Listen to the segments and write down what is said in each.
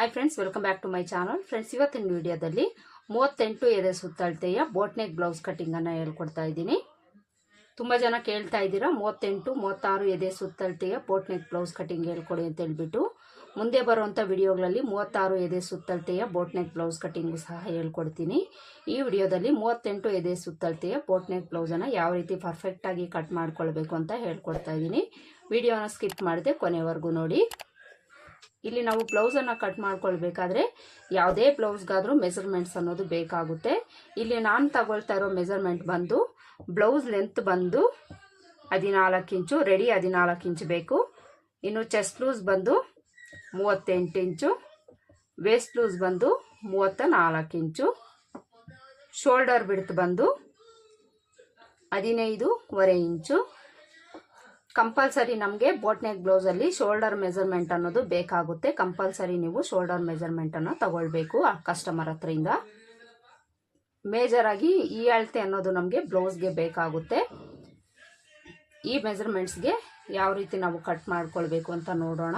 Hi friends welcome back to my channel friends ಇವತ್ತಿನ ವಿಡಿಯೋದಲ್ಲಿ ಮೂವತ್ತೆಂಟು ಎದೆ ಸುತ್ತಳತೆಯ ಬೋಟ್ನೆಕ್ ಬ್ಲೌಸ್ ಕಟ್ಟಿಂಗನ್ನು ಹೇಳ್ಕೊಡ್ತಾ ಇದ್ದೀನಿ. ತುಂಬ ಜನ ಕೇಳ್ತಾ ಇದ್ದೀರಾ, ಮೂವತ್ತೆಂಟು, ಮೂವತ್ತಾರು ಎದೆ ಸುತ್ತಳತೆಯ ಬೋಟ್ನೆಕ್ ಬ್ಲೌಸ್ ಕಟ್ಟಿಂಗ್ ಹೇಳ್ಕೊಡಿ ಅಂತ ಹೇಳ್ಬಿಟ್ಟು. ಮುಂದೆ ಬರುವಂಥ ವಿಡಿಯೋಗಳಲ್ಲಿ ಮೂವತ್ತಾರು ಎದೆ ಸುತ್ತಳತೆಯ ಬೋಟ್ನೆಕ್ ಬ್ಲೌಸ್ ಕಟ್ಟಿಂಗು ಸಹ ಹೇಳ್ಕೊಡ್ತೀನಿ. ಈ ವಿಡಿಯೋದಲ್ಲಿ ಮೂವತ್ತೆಂಟು ಎದೆ ಸುತ್ತಳತೆಯ ಬೋಟ್ನೆಕ್ ಬ್ಲೌಸನ್ನು ಯಾವ ರೀತಿ ಪರ್ಫೆಕ್ಟಾಗಿ ಕಟ್ ಮಾಡ್ಕೊಳ್ಬೇಕು ಅಂತ ಹೇಳ್ಕೊಡ್ತಾ ಇದ್ದೀನಿ. ವಿಡಿಯೋನ ಸ್ಕಿಪ್ ಮಾಡಿದೆ ಕೊನೆವರೆಗೂ ನೋಡಿ. ಇಲ್ಲಿ ನಾವು ಬ್ಲೌಸನ್ನು ಕಟ್ ಮಾಡ್ಕೊಳ್ಬೇಕಾದ್ರೆ ಯಾವುದೇ ಬ್ಲೌಸ್ಗಾದರೂ ಮೆಸರ್ಮೆಂಟ್ಸ್ ಅನ್ನೋದು ಬೇಕಾಗುತ್ತೆ. ಇಲ್ಲಿ ನಾನು ತಗೊಳ್ತಾ ಇರೋ ಮೆಸರ್ಮೆಂಟ್ ಬಂದು ಬ್ಲೌಸ್ ಲೆಂತ್ ಬಂದು ಹದಿನಾಲ್ಕು ಇಂಚು ರೆಡಿ ಹದಿನಾಲ್ಕು ಇಂಚು ಬೇಕು. ಇನ್ನು ಚೆಸ್ಟ್ ಲೂಸ್ ಬಂದು ಮೂವತ್ತೆಂಟು ಇಂಚು ವೇಸ್ಟ್ ಲೂಸ್ ಬಂದು ಮೂವತ್ತ ನಾಲ್ಕು ಇಂಚು ಶೋಲ್ಡರ್ ಬಿಡ್ತು ಬಂದು ಹದಿನೈದುವರೆ ಇಂಚು ಕಂಪಲ್ಸರಿ ನಮಗೆ ಬೋಟ್ನೆಕ್ ಬ್ಲೌಸಲ್ಲಿ ಶೋಲ್ಡರ್ ಮೆಜರ್ಮೆಂಟ್ ಅನ್ನೋದು ಬೇಕಾಗುತ್ತೆ. ಕಂಪಲ್ಸರಿ ನೀವು ಶೋಲ್ಡರ್ ಮೆಜರ್ಮೆಂಟನ್ನು ತಗೊಳ್ಬೇಕು ಆ ಕಸ್ಟಮರ್ ಹತ್ರದಿಂದ ಮೇಜರಾಗಿ ಈ ಅಳತೆ ಅನ್ನೋದು ನಮಗೆ ಬ್ಲೌಸ್ಗೆ ಬೇಕಾಗುತ್ತೆ. ಈ ಮೆಜರ್ಮೆಂಟ್ಸ್ಗೆ ಯಾವ ರೀತಿ ನಾವು ಕಟ್ ಮಾಡ್ಕೊಳ್ಬೇಕು ಅಂತ ನೋಡೋಣ.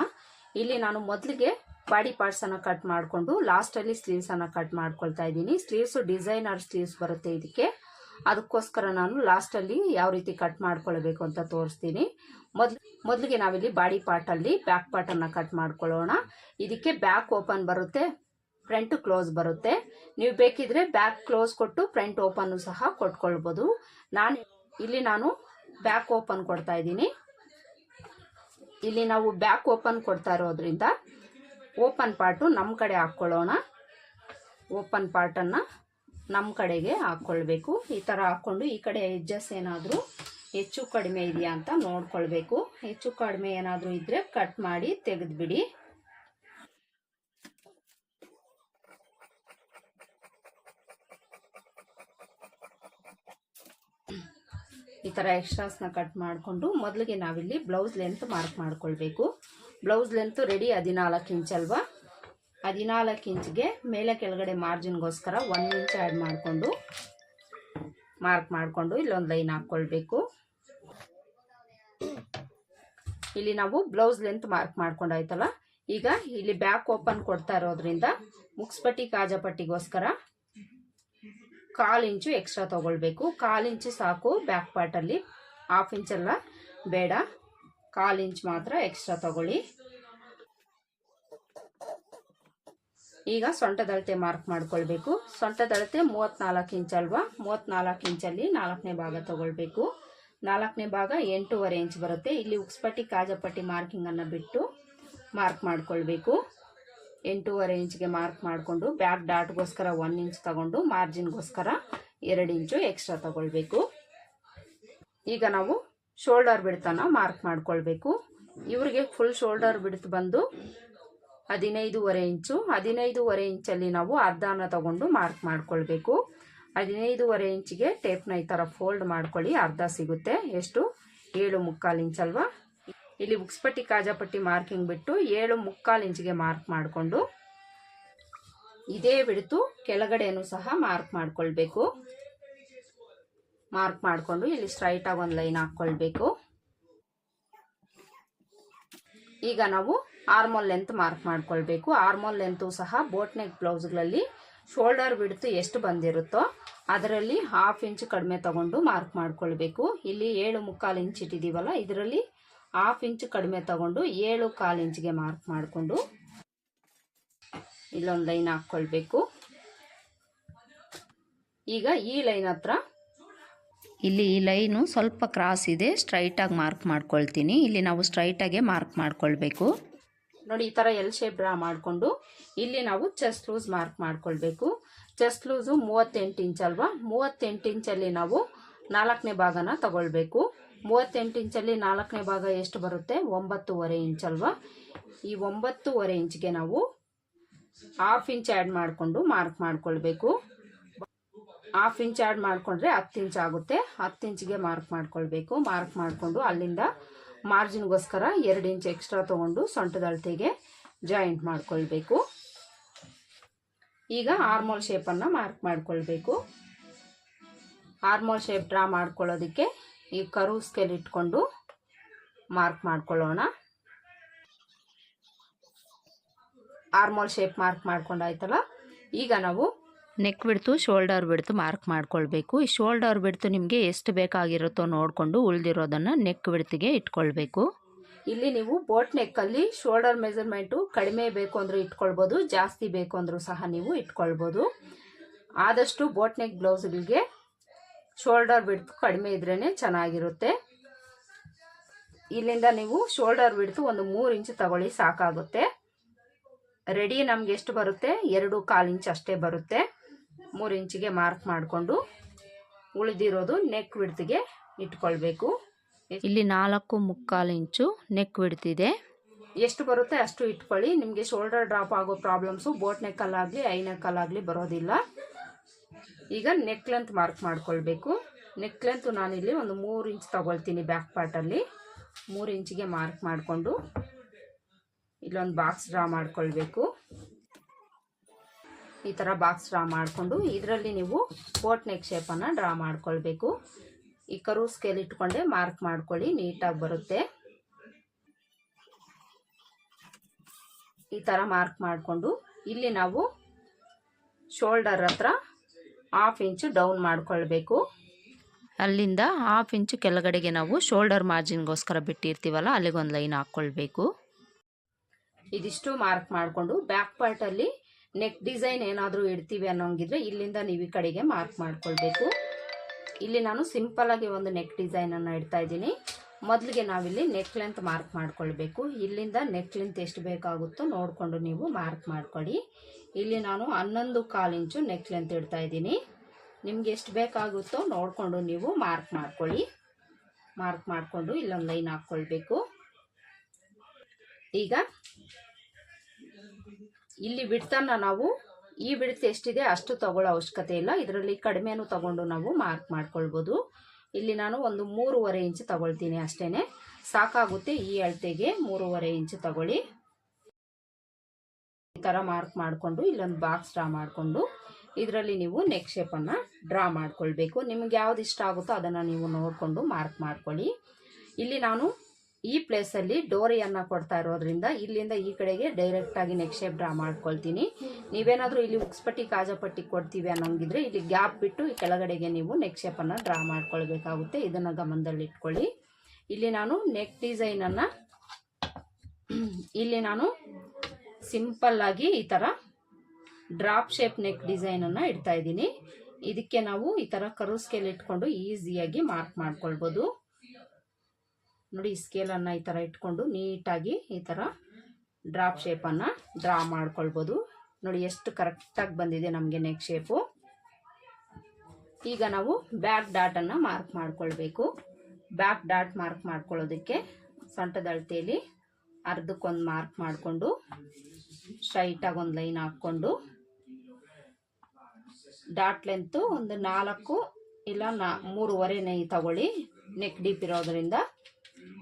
ಇಲ್ಲಿ ನಾನು ಮೊದಲಿಗೆ ಬಾಡಿ ಪಾರ್ಟ್ಸನ್ನು ಕಟ್ ಮಾಡಿಕೊಂಡು ಲಾಸ್ಟಲ್ಲಿ ಸ್ಲೀವ್ಸನ್ನು ಕಟ್ ಮಾಡ್ಕೊಳ್ತಾ ಇದ್ದೀನಿ. ಸ್ಲೀವ್ಸ್ ಡಿಸೈನರ್ ಸ್ಲೀವ್ಸ್ ಬರುತ್ತೆ ಇದಕ್ಕೆ. ಅದಕ್ಕೋಸ್ಕರ ನಾನು ಲಾಸ್ಟಲ್ಲಿ ಯಾವ ರೀತಿ ಕಟ್ ಮಾಡ್ಕೊಳ್ಬೇಕು ಅಂತ ತೋರಿಸ್ತೀನಿ. ಮೊದ್ಲು, ಮೊದಲಿಗೆ ನಾವಿಲ್ಲಿ ಬಾಡಿ ಪಾರ್ಟಲ್ಲಿ ಬ್ಯಾಕ್ ಪಾರ್ಟನ್ನು ಕಟ್ ಮಾಡ್ಕೊಳ್ಳೋಣ. ಇದಕ್ಕೆ ಬ್ಯಾಕ್ ಓಪನ್ ಬರುತ್ತೆ ಫ್ರಂಟ್ ಕ್ಲೋಸ್ ಬರುತ್ತೆ. ನೀವು ಬೇಕಿದ್ರೆ ಬ್ಯಾಕ್ ಕ್ಲೋಸ್ ಕೊಟ್ಟು ಫ್ರಂಟ್ ಓಪನ್ನು ಸಹ ಕೊಟ್ಕೊಳ್ಬೋದು. ನಾನು ಇಲ್ಲಿ ನಾನು ಬ್ಯಾಕ್ ಓಪನ್ ಕೊಡ್ತಾ ಇದ್ದೀನಿ. ಇಲ್ಲಿ ನಾವು ಬ್ಯಾಕ್ ಓಪನ್ ಕೊಡ್ತಾ ಇರೋದ್ರಿಂದ ಓಪನ್ ಪಾರ್ಟು ನಮ್ಮ ಕಡೆ ಹಾಕ್ಕೊಳ್ಳೋಣ. ಓಪನ್ ಪಾರ್ಟನ್ನು ನಮ್ಮ ಕಡೆಗೆ ಹಾಕ್ಕೊಳ್ಬೇಕು ಈ ಥರ ಹಾಕ್ಕೊಂಡು ಈ ಕಡೆ ಎಜ್ಜಸ್ ಏನಾದರೂ ಹೆಚ್ಚು ಕಡಿಮೆ ಇದೆಯಾ ಅಂತ ನೋಡ್ಕೊಳ್ಬೇಕು. ಹೆಚ್ಚು ಕಡಿಮೆ ಏನಾದರೂ ಇದ್ದರೆ ಕಟ್ ಮಾಡಿ ತೆಗೆದುಬಿಡಿ. ಈ ಥರ ಎಕ್ಸ್ಟ್ರಾಸ್ನ ಕಟ್ ಮಾಡಿಕೊಂಡು ಮೊದಲಿಗೆ ನಾವಿಲ್ಲಿ ಬ್ಲೌಸ್ ಲೆಂತ್ ಮಾರ್ಕ್ ಮಾಡ್ಕೊಳ್ಬೇಕು. ಬ್ಲೌಸ್ ಲೆಂತ್ ರೆಡಿ ಹದಿನಾಲ್ಕು ಇಂಚಲ್ವಾ ಹದಿನಾಲ್ಕು ಇಂಚ್ಗೆ ಮೇಲೆ ಕೆಳಗಡೆ ಮಾರ್ಜಿನ್ಗೋಸ್ಕರ ಒನ್ ಇಂಚ್ ಆ್ಯಡ್ ಮಾಡಿಕೊಂಡು ಮಾರ್ಕ್ ಮಾಡಿಕೊಂಡು ಇಲ್ಲೊಂದು ಲೈನ್ ಹಾಕ್ಕೊಳ್ಬೇಕು. ಇಲ್ಲಿ ನಾವು ಬ್ಲೌಸ್ ಲೆಂತ್ ಮಾರ್ಕ್ ಮಾಡ್ಕೊಂಡಾಯ್ತಲ್ಲ? ಈಗ ಇಲ್ಲಿ ಬ್ಯಾಕ್ ಓಪನ್ ಕೊಡ್ತಾ ಇರೋದ್ರಿಂದ ಮುಕ್ಸ್ಪಟ್ಟಿ ಕಾಜಪಟ್ಟಿಗೋಸ್ಕರ ಕಾಲು ಇಂಚು ಎಕ್ಸ್ಟ್ರಾ ತೊಗೊಳ್ಬೇಕು. ಕಾಲು ಇಂಚು ಸಾಕು ಬ್ಯಾಕ್ ಪಾರ್ಟಲ್ಲಿ ಹಾಫ್ ಇಂಚೆಲ್ಲ ಬೇಡ. ಕಾಲು ಇಂಚ್ ಮಾತ್ರ ಎಕ್ಸ್ಟ್ರಾ ತಗೊಳ್ಳಿ. ಈಗ ಸೊಂಟದಳತೆ ಮಾರ್ಕ್ ಮಾಡ್ಕೊಳ್ಬೇಕು. ಸೊಂಟದಳತೆ ಮೂವತ್ತ್ನಾಲ್ಕು ಇಂಚ್ ಅಲ್ವಾ? ಮೂವತ್ತ್ನಾಲ್ಕು ಇಂಚಲ್ಲಿ ನಾಲ್ಕನೇ ಭಾಗ ತಗೊಳ್ಬೇಕು. ನಾಲ್ಕನೇ ಭಾಗ ಎಂಟೂವರೆ ಇಂಚ್ ಬರುತ್ತೆ. ಇಲ್ಲಿ ಉಕ್ಸ್ಪಟ್ಟಿ, ಕಾಜಪಟ್ಟಿ ಮಾರ್ಕಿಂಗನ್ನು ಬಿಟ್ಟು ಮಾರ್ಕ್ ಮಾಡ್ಕೊಳ್ಬೇಕು. ಎಂಟೂವರೆ ಇಂಚ್ಗೆ ಮಾರ್ಕ್ ಮಾಡಿಕೊಂಡು ಬ್ಯಾಕ್ ಡಾಟ್ಗೋಸ್ಕರ ಒನ್ ಇಂಚ್ ತಗೊಂಡು ಮಾರ್ಜಿನ್ಗೋಸ್ಕರ ಎರಡು ಇಂಚು ಎಕ್ಸ್ಟ್ರಾ ತಗೊಳ್ಬೇಕು. ಈಗ ನಾವು ಶೋಲ್ಡರ್ ಬಿಡ್ತನ ಮಾರ್ಕ್ ಮಾಡ್ಕೊಳ್ಬೇಕು. ಇವರಿಗೆ ಫುಲ್ ಶೋಲ್ಡರ್ ಬಿಡ್ತು ಬಂದು ಹದಿನೈದೂವರೆ ಇಂಚು. ಹದಿನೈದೂವರೆ ಇಂಚಲ್ಲಿ ನಾವು ಅರ್ಧನ ತಗೊಂಡು ಮಾರ್ಕ್ ಮಾಡ್ಕೊಳ್ಬೇಕು. ಹದಿನೈದೂವರೆ ಇಂಚಿಗೆ ಟೇಪ್ನ ಈ ಥರ ಫೋಲ್ಡ್ ಮಾಡ್ಕೊಳ್ಳಿ, ಅರ್ಧ ಸಿಗುತ್ತೆ. ಎಷ್ಟು? ಏಳು ಮುಕ್ಕಾಲು ಇಂಚಲ್ವಾ ಇಲ್ಲಿ ಉಕ್ಸ್ಪಟ್ಟಿ ಕಾಜಾಪಟ್ಟಿ ಮಾರ್ಕಿಂಗ್ ಬಿಟ್ಟು ಏಳು ಮುಕ್ಕಾಲು ಇಂಚಿಗೆ ಮಾರ್ಕ್ ಮಾಡಿಕೊಂಡು ಇದೇ ಬಿಡ್ತು. ಕೆಳಗಡೆಯೂ ಸಹ ಮಾರ್ಕ್ ಮಾಡ್ಕೊಳ್ಬೇಕು. ಮಾರ್ಕ್ ಮಾಡಿಕೊಂಡು ಇಲ್ಲಿ ಸ್ಟ್ರೈಟಾಗಿ ಒಂದು ಲೈನ್ ಹಾಕ್ಕೊಳ್ಬೇಕು. ಈಗ ನಾವು ಆರ್ಮೋಲ್ ಲೆಂತ್ ಮಾರ್ಕ್ ಮಾಡ್ಕೊಳ್ಬೇಕು. ಆರ್ಮೋಲ್ ಲೆಂತು ಸಹ ಬೋಟ್ ನೆಕ್ ಬ್ಲೌಸ್ಗಳಲ್ಲಿ ಶೋಲ್ಡರ್ ಬಿಡ್ತು ಎಷ್ಟು ಬಂದಿರುತ್ತೋ ಅದರಲ್ಲಿ ಹಾಫ್ ಇಂಚ್ ಕಡಿಮೆ ತಗೊಂಡು ಮಾರ್ಕ್ ಮಾಡ್ಕೊಳ್ಬೇಕು. ಇಲ್ಲಿ ಏಳು ಮುಕ್ಕಾಲು ಇಂಚ್ ಇಟ್ಟಿದ್ದೀವಲ್ಲ ಇದರಲ್ಲಿ ಹಾಫ್ ಇಂಚ್ ಕಡಿಮೆ ತಗೊಂಡು ಏಳು ಕಾಲು ಇಂಚ್ಗೆ ಮಾರ್ಕ್ ಮಾಡಿಕೊಂಡು ಇಲ್ಲೊಂದು ಲೈನ್ ಹಾಕ್ಕೊಳ್ಬೇಕು. ಈಗ ಈ ಲೈನ್ ಹತ್ರ ಇಲ್ಲಿ ಈ ಲೈನು ಸ್ವಲ್ಪ ಕ್ರಾಸ್ ಇದೆ, ಸ್ಟ್ರೈಟಾಗಿ ಮಾರ್ಕ್ ಮಾಡ್ಕೊಳ್ತೀನಿ. ಇಲ್ಲಿ ನಾವು ಸ್ಟ್ರೈಟಾಗೆ ಮಾರ್ಕ್ ಮಾಡ್ಕೊಳ್ಬೇಕು. ನೋಡಿ, ಈ ಥರ ಎಲ್ ಶೇಪ್ ಡ್ರಾ ಮಾಡಿಕೊಂಡು ಇಲ್ಲಿ ನಾವು ಚೆಸ್ಟ್ ಲೂಸ್ ಮಾರ್ಕ್ ಮಾಡ್ಕೊಳ್ಬೇಕು. ಚೆಸ್ಟ್ ಲೂಸು ಮೂವತ್ತೆಂಟು ಇಂಚ್ ಅಲ್ವಾ? ಮೂವತ್ತೆಂಟು ಇಂಚಲ್ಲಿ ನಾವು ನಾಲ್ಕನೇ ಭಾಗನ ತಗೊಳ್ಬೇಕು. ಮೂವತ್ತೆಂಟು ಇಂಚಲ್ಲಿ ನಾಲ್ಕನೇ ಭಾಗ ಎಷ್ಟು ಬರುತ್ತೆ? ಒಂಬತ್ತುವರೆ ಇಂಚ್ ಅಲ್ವಾ? ಈ ಒಂಬತ್ತುವರೆ ಇಂಚ್ಗೆ ನಾವು ಹಾಫ್ ಇಂಚ್ ಆ್ಯಡ್ ಮಾಡಿಕೊಂಡು ಮಾರ್ಕ್ ಮಾಡ್ಕೊಳ್ಬೇಕು. ಹಾಫ್ ಇಂಚ್ ಆ್ಯಡ್ ಮಾಡಿಕೊಂಡ್ರೆ ಹತ್ತು ಇಂಚ್ ಆಗುತ್ತೆ. ಹತ್ತು ಇಂಚಿಗೆ ಮಾರ್ಕ್ ಮಾಡ್ಕೊಳ್ಬೇಕು. ಮಾರ್ಕ್ ಮಾಡಿಕೊಂಡು ಅಲ್ಲಿಂದ ಮಾರ್ಜಿನ್ಗೋಸ್ಕರ ಎರಡು ಇಂಚ್ ಎಕ್ಸ್ಟ್ರಾ ತೊಗೊಂಡು ಸೊಂಟದ ಅಳತೆಗೆ ಜಾಯಿಂಟ್ ಮಾಡಿಕೊಳ್ಬೇಕು. ಈಗ ಆರ್ಮೋಲ್ ಶೇಪನ್ನು ಮಾರ್ಕ್ ಮಾಡಿಕೊಳ್ಬೇಕು. ಆರ್ಮೋಲ್ ಶೇಪ್ ಡ್ರಾ ಮಾಡ್ಕೊಳ್ಳೋದಕ್ಕೆ ಈ ಕರು ಸ್ಕೇಲ್ ಇಟ್ಕೊಂಡು ಮಾರ್ಕ್ ಮಾಡ್ಕೊಳ್ಳೋಣ. ಆರ್ಮೋಲ್ ಶೇಪ್ ಮಾರ್ಕ್ ಮಾಡ್ಕೊಂಡಾಯ್ತಲ್ಲ? ಈಗ ನಾವು ನೆಕ್ ಬಿಡ್ತು ಶೋಲ್ಡರ್ ಬಿಡ್ತು ಮಾರ್ಕ್ ಮಾಡ್ಕೊಳ್ಬೇಕು. ಈ ಶೋಲ್ಡರ್ ಬಿಡ್ತು ನಿಮಗೆ ಎಷ್ಟು ಬೇಕಾಗಿರುತ್ತೋ ನೋಡಿಕೊಂಡು ಉಳಿದಿರೋದನ್ನು ನೆಕ್ ಬಿಡ್ತಿಗೆ ಇಟ್ಕೊಳ್ಬೇಕು. ಇಲ್ಲಿ ನೀವು ಬೋಟ್ ನೆಕ್ಕಲ್ಲಿ ಶೋಲ್ಡರ್ ಮೆಜರ್ಮೆಂಟು ಕಡಿಮೆ ಬೇಕು ಅಂದರೂ ಇಟ್ಕೊಳ್ಬೋದು, ಜಾಸ್ತಿ ಬೇಕು ಅಂದರೂ ಸಹ ನೀವು ಇಟ್ಕೊಳ್ಬೋದು. ಆದಷ್ಟು ಬೋಟ್ ನೆಕ್ ಬ್ಲೌಸ್ಗಳಿಗೆ ಶೋಲ್ಡರ್ ಬಿಡ್ತು ಕಡಿಮೆ ಇದ್ರೇ ಚೆನ್ನಾಗಿರುತ್ತೆ. ಇಲ್ಲಿಂದ ನೀವು ಶೋಲ್ಡರ್ ಬಿಡ್ತು ಒಂದು ಮೂರು ಇಂಚು ತಗೊಳ್ಳಿ ಸಾಕಾಗುತ್ತೆ. ರೆಡಿ ನಮ್ಗೆ ಎಷ್ಟು ಬರುತ್ತೆ? ಎರಡು ಕಾಲು ಇಂಚ್ ಅಷ್ಟೇ ಬರುತ್ತೆ. ಮೂರು ಇಂಚಿಗೆ ಮಾರ್ಕ್ ಮಾಡಿಕೊಂಡು ಉಳಿದಿರೋದು ನೆಕ್ ಬಿಡ್ತಿಗೆ ಇಟ್ಕೊಳ್ಬೇಕು. ಇಲ್ಲಿ ನಾಲ್ಕು ಮುಕ್ಕಾಲು ಇಂಚು ನೆಕ್ ಬಿಡ್ತಿದೆ ಎಷ್ಟು ಬರುತ್ತೆ ಅಷ್ಟು ಇಟ್ಕೊಳ್ಳಿ. ನಿಮಗೆ ಶೋಲ್ಡರ್ ಡ್ರಾಪ್ ಆಗೋ ಪ್ರಾಬ್ಲಮ್ಸು ಬೋಟ್ ನೆಕ್ಕಲ್ಲಾಗಲಿ ಐ ನೆಕ್ಕಲ್ಲಾಗಲಿ ಬರೋದಿಲ್ಲ. ಈಗ ನೆಕ್ ಲೆಂತ್ ಮಾರ್ಕ್ ಮಾಡ್ಕೊಳ್ಬೇಕು. ನೆಕ್ ಲೆಂತ್ ನಾನಿಲ್ಲಿ ಒಂದು ಮೂರು ಇಂಚ್ ತಗೊಳ್ತೀನಿ ಬ್ಯಾಕ್ ಪಾರ್ಟಲ್ಲಿ ಮೂರು ಇಂಚಿಗೆ ಮಾರ್ಕ್ ಮಾಡಿಕೊಂಡು ಇಲ್ಲೊಂದು ಬಾಕ್ಸ್ ಡ್ರಾ ಮಾಡ್ಕೊಳ್ಬೇಕು. ಈ ಥರ ಬಾಕ್ಸ್ ಡ್ರಾ ಮಾಡಿಕೊಂಡು ಇದರಲ್ಲಿ ನೀವು ಬೋಟ್ ನೆಕ್ ಶೇಪನ್ನು ಡ್ರಾ ಮಾಡ್ಕೊಳ್ಬೇಕು. ಈ ಕರು ಸ್ಕೇಲ್ ಇಟ್ಕೊಂಡೆ ಮಾರ್ಕ್ ಮಾಡ್ಕೊಳ್ಳಿ, ನೀಟಾಗಿ ಬರುತ್ತೆ. ಈ ಥರ ಮಾರ್ಕ್ ಮಾಡಿಕೊಂಡು ಇಲ್ಲಿ ನಾವು ಶೋಲ್ಡರ್ ಹತ್ರ ಹಾಫ್ ಇಂಚು ಡೌನ್ ಮಾಡಿಕೊಳ್ಬೇಕು. ಅಲ್ಲಿಂದ ಹಾಫ್ ಇಂಚು ಕೆಳಗಡೆಗೆ ನಾವು ಶೋಲ್ಡರ್ ಮಾರ್ಜಿನ್ಗೋಸ್ಕರ ಬಿಟ್ಟಿರ್ತೀವಲ್ಲ, ಅಲ್ಲಿಗೊಂದು ಲೈನ್ ಹಾಕ್ಕೊಳ್ಬೇಕು ಇದಿಷ್ಟು ಮಾರ್ಕ್ ಮಾಡಿಕೊಂಡು ಬ್ಯಾಕ್ ಪಾರ್ಟಲ್ಲಿ ನೆಕ್ ಡಿಸೈನ್ ಏನಾದರೂ ಇಡ್ತೀವಿ ಅನ್ನೋಂಗಿದ್ರೆ ಇಲ್ಲಿಂದ ನೀವು ಈ ಕಡೆಗೆ ಮಾರ್ಕ್ ಮಾಡ್ಕೊಳ್ಬೇಕು. ಇಲ್ಲಿ ನಾನು ಸಿಂಪಲ್ ಆಗಿ ಒಂದು ನೆಕ್ ಡಿಸೈನನ್ನು ಇಡ್ತಾ ಇದ್ದೀನಿ. ಮೊದಲಿಗೆ ನಾವಿಲ್ಲಿ ನೆಕ್ ಲೆಂತ್ ಮಾರ್ಕ್ ಮಾಡ್ಕೊಳ್ಬೇಕು. ಇಲ್ಲಿಂದ ನೆಕ್ ಲೆಂತ್ ಎಷ್ಟು ಬೇಕಾಗುತ್ತೋ ನೋಡಿಕೊಂಡು ನೀವು ಮಾರ್ಕ್ ಮಾಡ್ಕೊಳ್ಳಿ ಇಲ್ಲಿ ನಾನು ಹನ್ನೊಂದು ಕಾಲು ಇಂಚು ನೆಕ್ ಲೆಂತ್ ಇಡ್ತಾ ಇದ್ದೀನಿ. ನಿಮ್ಗೆ ಎಷ್ಟು ಬೇಕಾಗುತ್ತೋ ನೋಡಿಕೊಂಡು ನೀವು ಮಾರ್ಕ್ ಮಾಡ್ಕೊಳ್ಳಿ ಮಾರ್ಕ್ ಮಾಡಿಕೊಂಡು ಇಲ್ಲೊಂದು ಲೈನ್ ಹಾಕ್ಕೊಳ್ಬೇಕು. ಈಗ ಇಲ್ಲಿ ಬಿಡ್ತನ್ನ ನಾವು, ಈ ಬಿಡ್ತು ಎಷ್ಟಿದೆ ಅಷ್ಟು ತಗೊಳ್ಳೋ ಅವಶ್ಯಕತೆ ಇಲ್ಲ. ಇದರಲ್ಲಿ ಕಡಿಮೆನೂ ತಗೊಂಡು ನಾವು ಮಾರ್ಕ್ ಮಾಡ್ಕೊಳ್ಬೋದು. ಇಲ್ಲಿ ನಾನು ಒಂದು ಮೂರುವರೆ ಇಂಚ್ ತಗೊಳ್ತೀನಿ ಅಷ್ಟೇ ಸಾಕಾಗುತ್ತೆ ಈ ಅಳತೆಗೆ ಮೂರುವರೆ ಇಂಚ್ ತಗೊಳ್ಳಿ. ಈ ಥರ ಮಾರ್ಕ್ ಮಾಡಿಕೊಂಡು, ಇಲ್ಲೊಂದು ಬಾಕ್ಸ್ ಡ್ರಾ ಮಾಡಿಕೊಂಡು, ಇದರಲ್ಲಿ ನೀವು ನೆಕ್ ಶೇಪನ್ನು ಡ್ರಾ ಮಾಡ್ಕೊಳ್ಬೇಕು. ನಿಮ್ಗೆ ಯಾವ್ದು ಇಷ್ಟ ಆಗುತ್ತೋ ಅದನ್ನು ನೀವು ನೋಡಿಕೊಂಡು ಮಾರ್ಕ್ ಮಾಡ್ಕೊಳ್ಳಿ. ಇಲ್ಲಿ ನಾನು ಈ ಪ್ಲೇಸಲ್ಲಿ ಡೋರಿಯನ್ನು ಕೊಡ್ತಾ ಇರೋದ್ರಿಂದ ಇಲ್ಲಿಂದ ಈ ಕಡೆಗೆ ಡೈರೆಕ್ಟಾಗಿ ನೆಕ್ ಶೇಪ್ ಡ್ರಾ ಮಾಡ್ಕೊಳ್ತೀನಿ. ನೀವೇನಾದರೂ ಇಲ್ಲಿ ಉಕ್ಸ್ಪಟ್ಟಿ, ಕಾಜಪಟ್ಟಿ ಕೊಡ್ತೀವಿ ಅನ್ನೋಂಗಿದ್ರೆ ಇಲ್ಲಿ ಗ್ಯಾಪ್ ಬಿಟ್ಟು ಈ ಕೆಳಗಡೆಗೆ ನೀವು ನೆಕ್ ಶೇಪನ್ನು ಡ್ರಾ ಮಾಡ್ಕೊಳ್ಬೇಕಾಗುತ್ತೆ. ಇದನ್ನು ಗಮನದಲ್ಲಿ ಇಟ್ಕೊಳ್ಳಿ. ಇಲ್ಲಿ ನಾನು ನೆಕ್ ಡಿಸೈನನ್ನು ಇಲ್ಲಿ ನಾನು ಸಿಂಪಲ್ ಆಗಿ ಈ ಥರ ಡ್ರಾಪ್ ಶೇಪ್ ನೆಕ್ ಡಿಸೈನನ್ನು ಇಡ್ತಾ ಇದ್ದೀನಿ. ಇದಕ್ಕೆ ನಾವು ಈ ಥರ ಕರು ಸ್ಕೇಲ್ ಇಟ್ಕೊಂಡು ಈಸಿಯಾಗಿ ಮಾರ್ಕ್ ಮಾಡ್ಕೊಳ್ಬೋದು. ನೋಡಿ ಈ ಸ್ಕೇಲನ್ನು ಈ ಥರ ಇಟ್ಕೊಂಡು ನೀಟಾಗಿ ಈ ಥರ ಡ್ರಾಪ್ ಶೇಪನ್ನು ಡ್ರಾ ಮಾಡ್ಕೊಳ್ಬೋದು. ನೋಡಿ ಎಷ್ಟು ಕರೆಕ್ಟಾಗಿ ಬಂದಿದೆ ನಮಗೆ ನೆಕ್ ಶೇಪು ಈಗ ನಾವು ಬ್ಯಾಕ್ ಡಾಟನ್ನು ಮಾರ್ಕ್ ಮಾಡ್ಕೊಳ್ಬೇಕು. ಬ್ಯಾಕ್ ಡಾಟ್ ಮಾರ್ಕ್ ಮಾಡ್ಕೊಳ್ಳೋದಕ್ಕೆ ಸೊಂಟದ ಅಳತೆಯಲ್ಲಿ ಅರ್ಧಕ್ಕೊಂದು ಮಾರ್ಕ್ ಮಾಡಿಕೊಂಡು ಸ್ಟ್ರೈಟಾಗಿ ಒಂದು ಲೈನ್ ಹಾಕ್ಕೊಂಡು ಡಾಟ್ ಲೆಂತು ಒಂದು ನಾಲ್ಕು ಇಲ್ಲ ನಾ ಮೂರುವರೆನೇ ತಗೊಳ್ಳಿ ನೆಕ್ ಡೀಪ್ ಇರೋದ್ರಿಂದ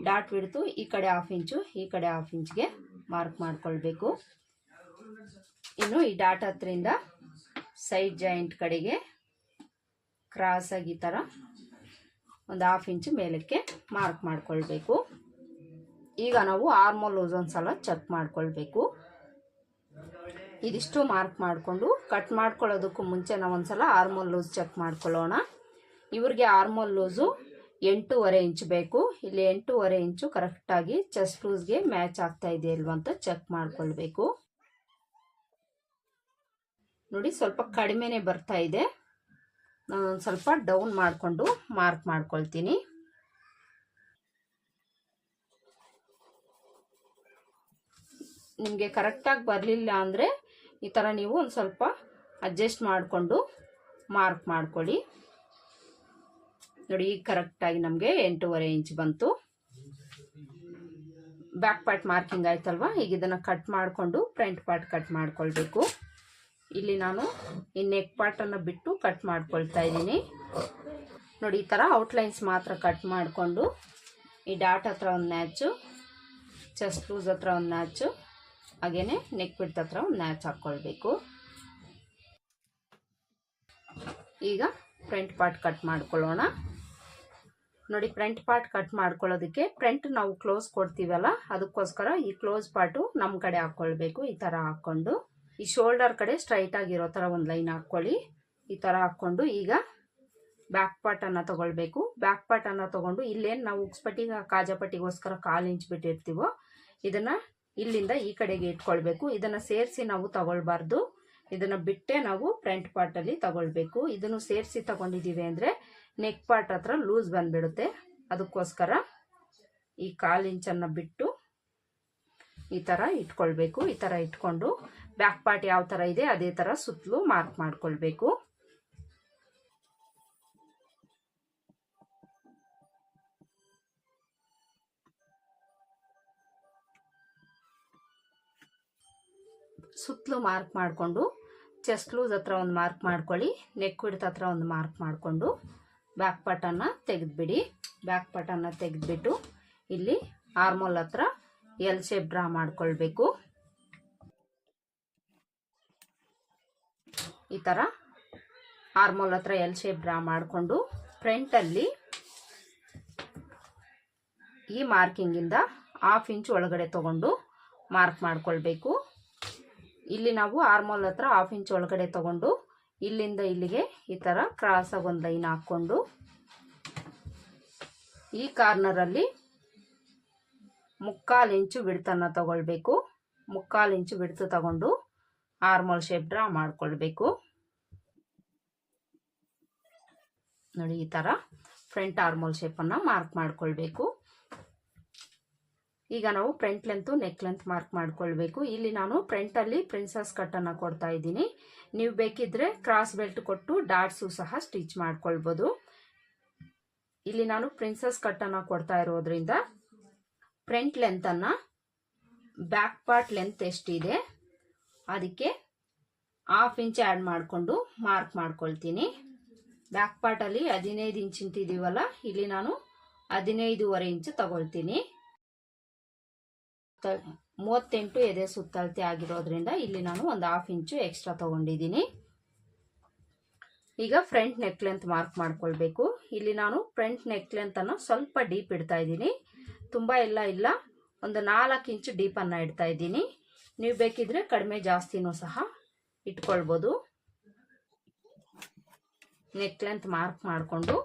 ಡಾಟ್ ಬಿಡ್ತು ಈ ಕಡೆ ಹಾಫ್ ಇಂಚು, ಈ ಕಡೆ ಹಾಫ್ ಇಂಚ್ಗೆ ಮಾರ್ಕ್ ಮಾಡ್ಕೊಳ್ಬೇಕು. ಇನ್ನು ಈ ಡಾಟ್ ಹತ್ರಿಂದ ಸೈಡ್ ಜಾಯಿಂಟ್ ಕಡೆಗೆ ಕ್ರಾಸಾಗಿ ಈ ಥರ ಒಂದು ಹಾಫ್ ಇಂಚು ಮೇಲಕ್ಕೆ ಮಾರ್ಕ್ ಮಾಡ್ಕೊಳ್ಬೇಕು. ಈಗ ನಾವು ಆರ್ಮೋಲ್ ಒಂದು ಸಲ ಚೆಕ್ ಮಾಡ್ಕೊಳ್ಬೇಕು. ಇದಿಷ್ಟು ಮಾರ್ಕ್ ಮಾಡಿಕೊಂಡು ಕಟ್ ಮಾಡ್ಕೊಳ್ಳೋದಕ್ಕೂ ಮುಂಚೆ ನಾವು ಒಂದ್ಸಲ ಆರ್ಮೋಲ್ ಲೂಸ್ ಚೆಕ್ ಮಾಡ್ಕೊಳ್ಳೋಣ. ಇವ್ರಿಗೆ ಆರ್ಮೋಲ್ ಲೂಸು ಎಂಟೂವರೆ ಇಂಚು ಬೇಕು. ಇಲ್ಲಿ ಎಂಟೂವರೆ ಇಂಚು ಕರೆಕ್ಟಾಗಿ ಚೆಸ್ಟ್ ಲೂಸ್ಗೆ ಮ್ಯಾಚ್ ಆಗ್ತಾ ಇದೆ ಅಂತ ಚೆಕ್ ಮಾಡ್ಕೊಳ್ಬೇಕು. ನೋಡಿ ಸ್ವಲ್ಪ ಕಡಿಮೆನೆ ಬರ್ತಾ ಇದೆ. ನಾನು ಸ್ವಲ್ಪ ಡೌನ್ ಮಾಡಿಕೊಂಡು ಮಾರ್ಕ್ ಮಾಡ್ಕೊಳ್ತೀನಿ. ನಿಮಗೆ ಕರೆಕ್ಟಾಗಿ ಬರಲಿಲ್ಲ ಅಂದರೆ ಈ ಥರ ನೀವು ಒಂದು ಸ್ವಲ್ಪ ಅಡ್ಜಸ್ಟ್ ಮಾಡಿಕೊಂಡು ಮಾರ್ಕ್ ಮಾಡ್ಕೊಳ್ಳಿ. ನೋಡಿ ಈಗ ಕರೆಕ್ಟಾಗಿ ನಮಗೆ ಎಂಟೂವರೆ ಇಂಚ್ ಬಂತು. ಬ್ಯಾಕ್ ಪಾರ್ಟ್ ಮಾರ್ಕಿಂಗ್ ಆಯ್ತಲ್ವಾ? ಈಗ ಇದನ್ನು ಕಟ್ ಮಾಡಿಕೊಂಡು ಫ್ರಂಟ್ ಪಾರ್ಟ್ ಕಟ್ ಮಾಡ್ಕೊಳ್ಬೇಕು. ಇಲ್ಲಿ ನಾನು ಈ ನೆಕ್ ಪಾರ್ಟನ್ನು ಬಿಟ್ಟು ಕಟ್ ಮಾಡ್ಕೊಳ್ತಾ ಇದ್ದೀನಿ. ನೋಡಿ, ಈ ಥರ ಔಟ್ಲೈನ್ಸ್ ಮಾತ್ರ ಕಟ್ ಮಾಡಿಕೊಂಡು ಈ ಡಾಟ್ ಹತ್ರ ಒಂದು ನ್ಯಾಚು ಚೆಸ್ಟ್ ಲೂಸ್ ಹತ್ರ ಒಂದು ನ್ಯಾಚು ಹಾಗೆಯೇ ನೆಕ್ ಬಿಡ್ತ ಹತ್ರ ಒಂದು ನ್ಯಾಚ್ ಹಾಕ್ಕೊಳ್ಬೇಕು ಈಗ ಫ್ರಂಟ್ ಪಾರ್ಟ್ ಕಟ್ ಮಾಡ್ಕೊಳ್ಳೋಣ. ನೋಡಿ ಫ್ರಂಟ್ ಪಾರ್ಟ್ ಕಟ್ ಮಾಡ್ಕೊಳ್ಳೋದಕ್ಕೆ ಫ್ರಂಟ್ ನಾವು ಕ್ಲೋಸ್ ಕೊಡ್ತೀವಲ್ಲ, ಅದಕ್ಕೋಸ್ಕರ ಈ ಕ್ಲೋಸ್ ಪಾರ್ಟು ನಮ್ಮ ಕಡೆ ಹಾಕ್ಕೊಳ್ಬೇಕು, ಈ ಥರ ಹಾಕ್ಕೊಂಡು. ಈ ಶೋಲ್ಡರ್ ಕಡೆ ಸ್ಟ್ರೈಟ್ ಆಗಿರೋ ಥರ ಒಂದು ಲೈನ್ ಹಾಕ್ಕೊಳ್ಳಿ. ಈ ಥರ ಹಾಕ್ಕೊಂಡು ಈಗ ಬ್ಯಾಕ್ ಪಾರ್ಟನ್ನು ತೊಗೊಳ್ಬೇಕು. ಬ್ಯಾಕ್ ಪಾರ್ಟನ್ನು ತಗೊಂಡು ಇಲ್ಲೇನು ನಾವು ಉಕ್ಸ್ಪಟ್ಟಿಗೆ ಕಾಜಾಪಟ್ಟಿಗೋಸ್ಕರ ಕಾಲು ಇಂಚ್ ಬಿಟ್ಟಿರ್ತೀವೋ, ಇದನ್ನು ಇಲ್ಲಿಂದ ಈ ಕಡೆಗೆ ಇಟ್ಕೊಳ್ಬೇಕು. ಇದನ್ನು ಸೇರಿಸಿ ನಾವು ತಗೊಳ್ಬಾರ್ದು. ಇದನ್ನು ಬಿಟ್ಟೆ ನಾವು ಫ್ರಂಟ್ ಪಾರ್ಟಲ್ಲಿ ತಗೊಳ್ಬೇಕು. ಇದನ್ನು ಸೇರಿಸಿ ತಗೊಂಡಿದ್ದೀವಿ ಅಂದರೆ ನೆಕ್ ಪಾರ್ಟ್ ಹತ್ರ ಲೂಸ್ ಬಂದ್ಬಿಡುತ್ತೆ. ಅದಕ್ಕೋಸ್ಕರ ಈ ಕಾಲು ಇಂಚನ್ನು ಬಿಟ್ಟು ಈ ಥರ ಇಟ್ಕೊಳ್ಬೇಕು. ಈ ಥರ ಇಟ್ಕೊಂಡು ಬ್ಯಾಕ್ ಪಾರ್ಟ್ ಯಾವ ಥರ ಇದೆ ಅದೇ ಥರ ಸುತ್ತಲೂ ಮಾರ್ಕ್ ಮಾಡ್ಕೊಳ್ಬೇಕು. ಸುತ್ತಲೂ ಮಾರ್ಕ್ ಮಾಡಿಕೊಂಡು ಚೆಸ್ಟ್ ಲೂಸ್ ಹತ್ರ ಒಂದು ಮಾರ್ಕ್ ಮಾಡ್ಕೊಳ್ಳಿ ನೆಕ್ ವಿಡ್ತ್ ಹತ್ರ ಒಂದು ಮಾರ್ಕ್ ಮಾಡಿಕೊಂಡು ಬ್ಯಾಕ್ ಪಾರ್ಟನ್ನು ತೆಗೆದುಬಿಡಿ. ಬ್ಯಾಕ್ ಪಾರ್ಟನ್ನು ತೆಗೆದುಬಿಟ್ಟು ಇಲ್ಲಿ ಆರ್ಮೋಲ್ ಹತ್ರ ಎಲ್ ಶೇಪ್ ಡ್ರಾ ಮಾಡ್ಕೊಳ್ಬೇಕು. ಈ ಥರ ಆರ್ಮೋಲ್ ಹತ್ರ ಎಲ್ ಶೇಪ್ ಡ್ರಾ ಮಾಡಿಕೊಂಡು ಫ್ರಂಟಲ್ಲಿ ಈ ಮಾರ್ಕಿಂಗಿಂದ ಹಾಫ್ ಇಂಚ್ ಒಳಗಡೆ ತಗೊಂಡು ಮಾರ್ಕ್ ಮಾಡ್ಕೊಳ್ಬೇಕು. ಇಲ್ಲಿ ನಾವು ಆರ್ಮೋಲ್ ಹತ್ರ ಹಾಫ್ ಇಂಚ್ ಒಳಗಡೆ ತಗೊಂಡು ಇಲ್ಲಿಂದ ಇಲ್ಲಿಗೆ ಈ ಥರ ಕ್ರಾಸಾಗಿ ಒಂದು ಲೈನ್ ಹಾಕ್ಕೊಂಡು ಈ ಕಾರ್ನರಲ್ಲಿ ಮುಕ್ಕಾಲು ಇಂಚು ಬಿಡ್ತನ್ನು ತಗೊಳ್ಬೇಕು. ಮುಕ್ಕಾಲು ಇಂಚು ಬಿಡ್ತು ತಗೊಂಡು ಆರ್ಮಲ್ ಶೇಪ್ ಡ್ರಾ ಮಾಡ್ಕೊಳ್ಬೇಕು. ನೋಡಿ ಈ ಥರ ಫ್ರಂಟ್ ಆರ್ಮೋಲ್ ಶೇಪನ್ನು ಮಾರ್ಕ್ ಮಾಡ್ಕೊಳ್ಬೇಕು. ಈಗ ನಾವು front length neck length mark ಮಾಡ್ಕೊಳ್ಬೇಕು. ಇಲ್ಲಿ ನಾನು ಫ್ರಂಟಲ್ಲಿ ಪ್ರಿನ್ಸಸ್ ಕಟ್ಟನ್ನು ಕೊಡ್ತಾ ಇದ್ದೀನಿ. ನೀವು ಬೇಕಿದ್ರೆ ಕ್ರಾಸ್ ಬೆಲ್ಟ್ ಕೊಟ್ಟು ಡಾಟ್ಸು ಸಹ ಸ್ಟಿಚ್ ಮಾಡ್ಕೊಳ್ಬೋದು. ಇಲ್ಲಿ ನಾನು ಪ್ರಿನ್ಸಸ್ ಕಟ್ಟನ್ನು ಕೊಡ್ತಾ ಇರೋದ್ರಿಂದ ಫ್ರಂಟ್ ಲೆಂತನ್ನು ಬ್ಯಾಕ್ ಪಾರ್ಟ್ ಲೆಂತ್ ಎಷ್ಟಿದೆ ಅದಕ್ಕೆ ಹಾಫ್ ಇಂಚ್ ಆ್ಯಡ್ ಮಾಡಿಕೊಂಡು ಮಾರ್ಕ್ ಮಾಡ್ಕೊಳ್ತೀನಿ. ಬ್ಯಾಕ್ ಪಾರ್ಟಲ್ಲಿ ಹದಿನೈದು ಇಂಚ್ ಇಂತಿದ್ದೀವಲ್ಲ ಇಲ್ಲಿ ನಾನು ಹದಿನೈದೂವರೆ ಇಂಚು ತಗೊಳ್ತೀನಿ. ಮೂವತ್ತೆಂಟು ಎದೆ ಸುತ್ತಳತೆ ಆಗಿರೋದ್ರಿಂದ ಇಲ್ಲಿ ನಾನು ಒಂದು ಹಾಫ್ ಇಂಚು ಎಕ್ಸ್ಟ್ರಾ ತಗೊಂಡಿದ್ದೀನಿ. ಈಗ ಫ್ರಂಟ್ ನೆಕ್ ಲೆಂತ್ ಮಾರ್ಕ್ ಮಾಡ್ಕೊಳ್ಬೇಕು. ಇಲ್ಲಿ ನಾನು ಫ್ರಂಟ್ ನೆಕ್ ಲೆಂತನ್ನು ಸ್ವಲ್ಪ ಡೀಪ್ ಇಡ್ತಾ ಇದ್ದೀನಿ. ತುಂಬ ಎಲ್ಲ ಇಲ್ಲ. ಒಂದು ನಾಲ್ಕು ಇಂಚು ಡೀಪನ್ನು ಇಡ್ತಾ ಇದ್ದೀನಿ. ನೀವು ಬೇಕಿದ್ರೆ ಕಡಿಮೆ ಜಾಸ್ತಿನೂ ಸಹ ಇಟ್ಕೊಳ್ಬೋದು. ನೆಕ್ ಲೆಂತ್ ಮಾರ್ಕ್ ಮಾಡಿಕೊಂಡು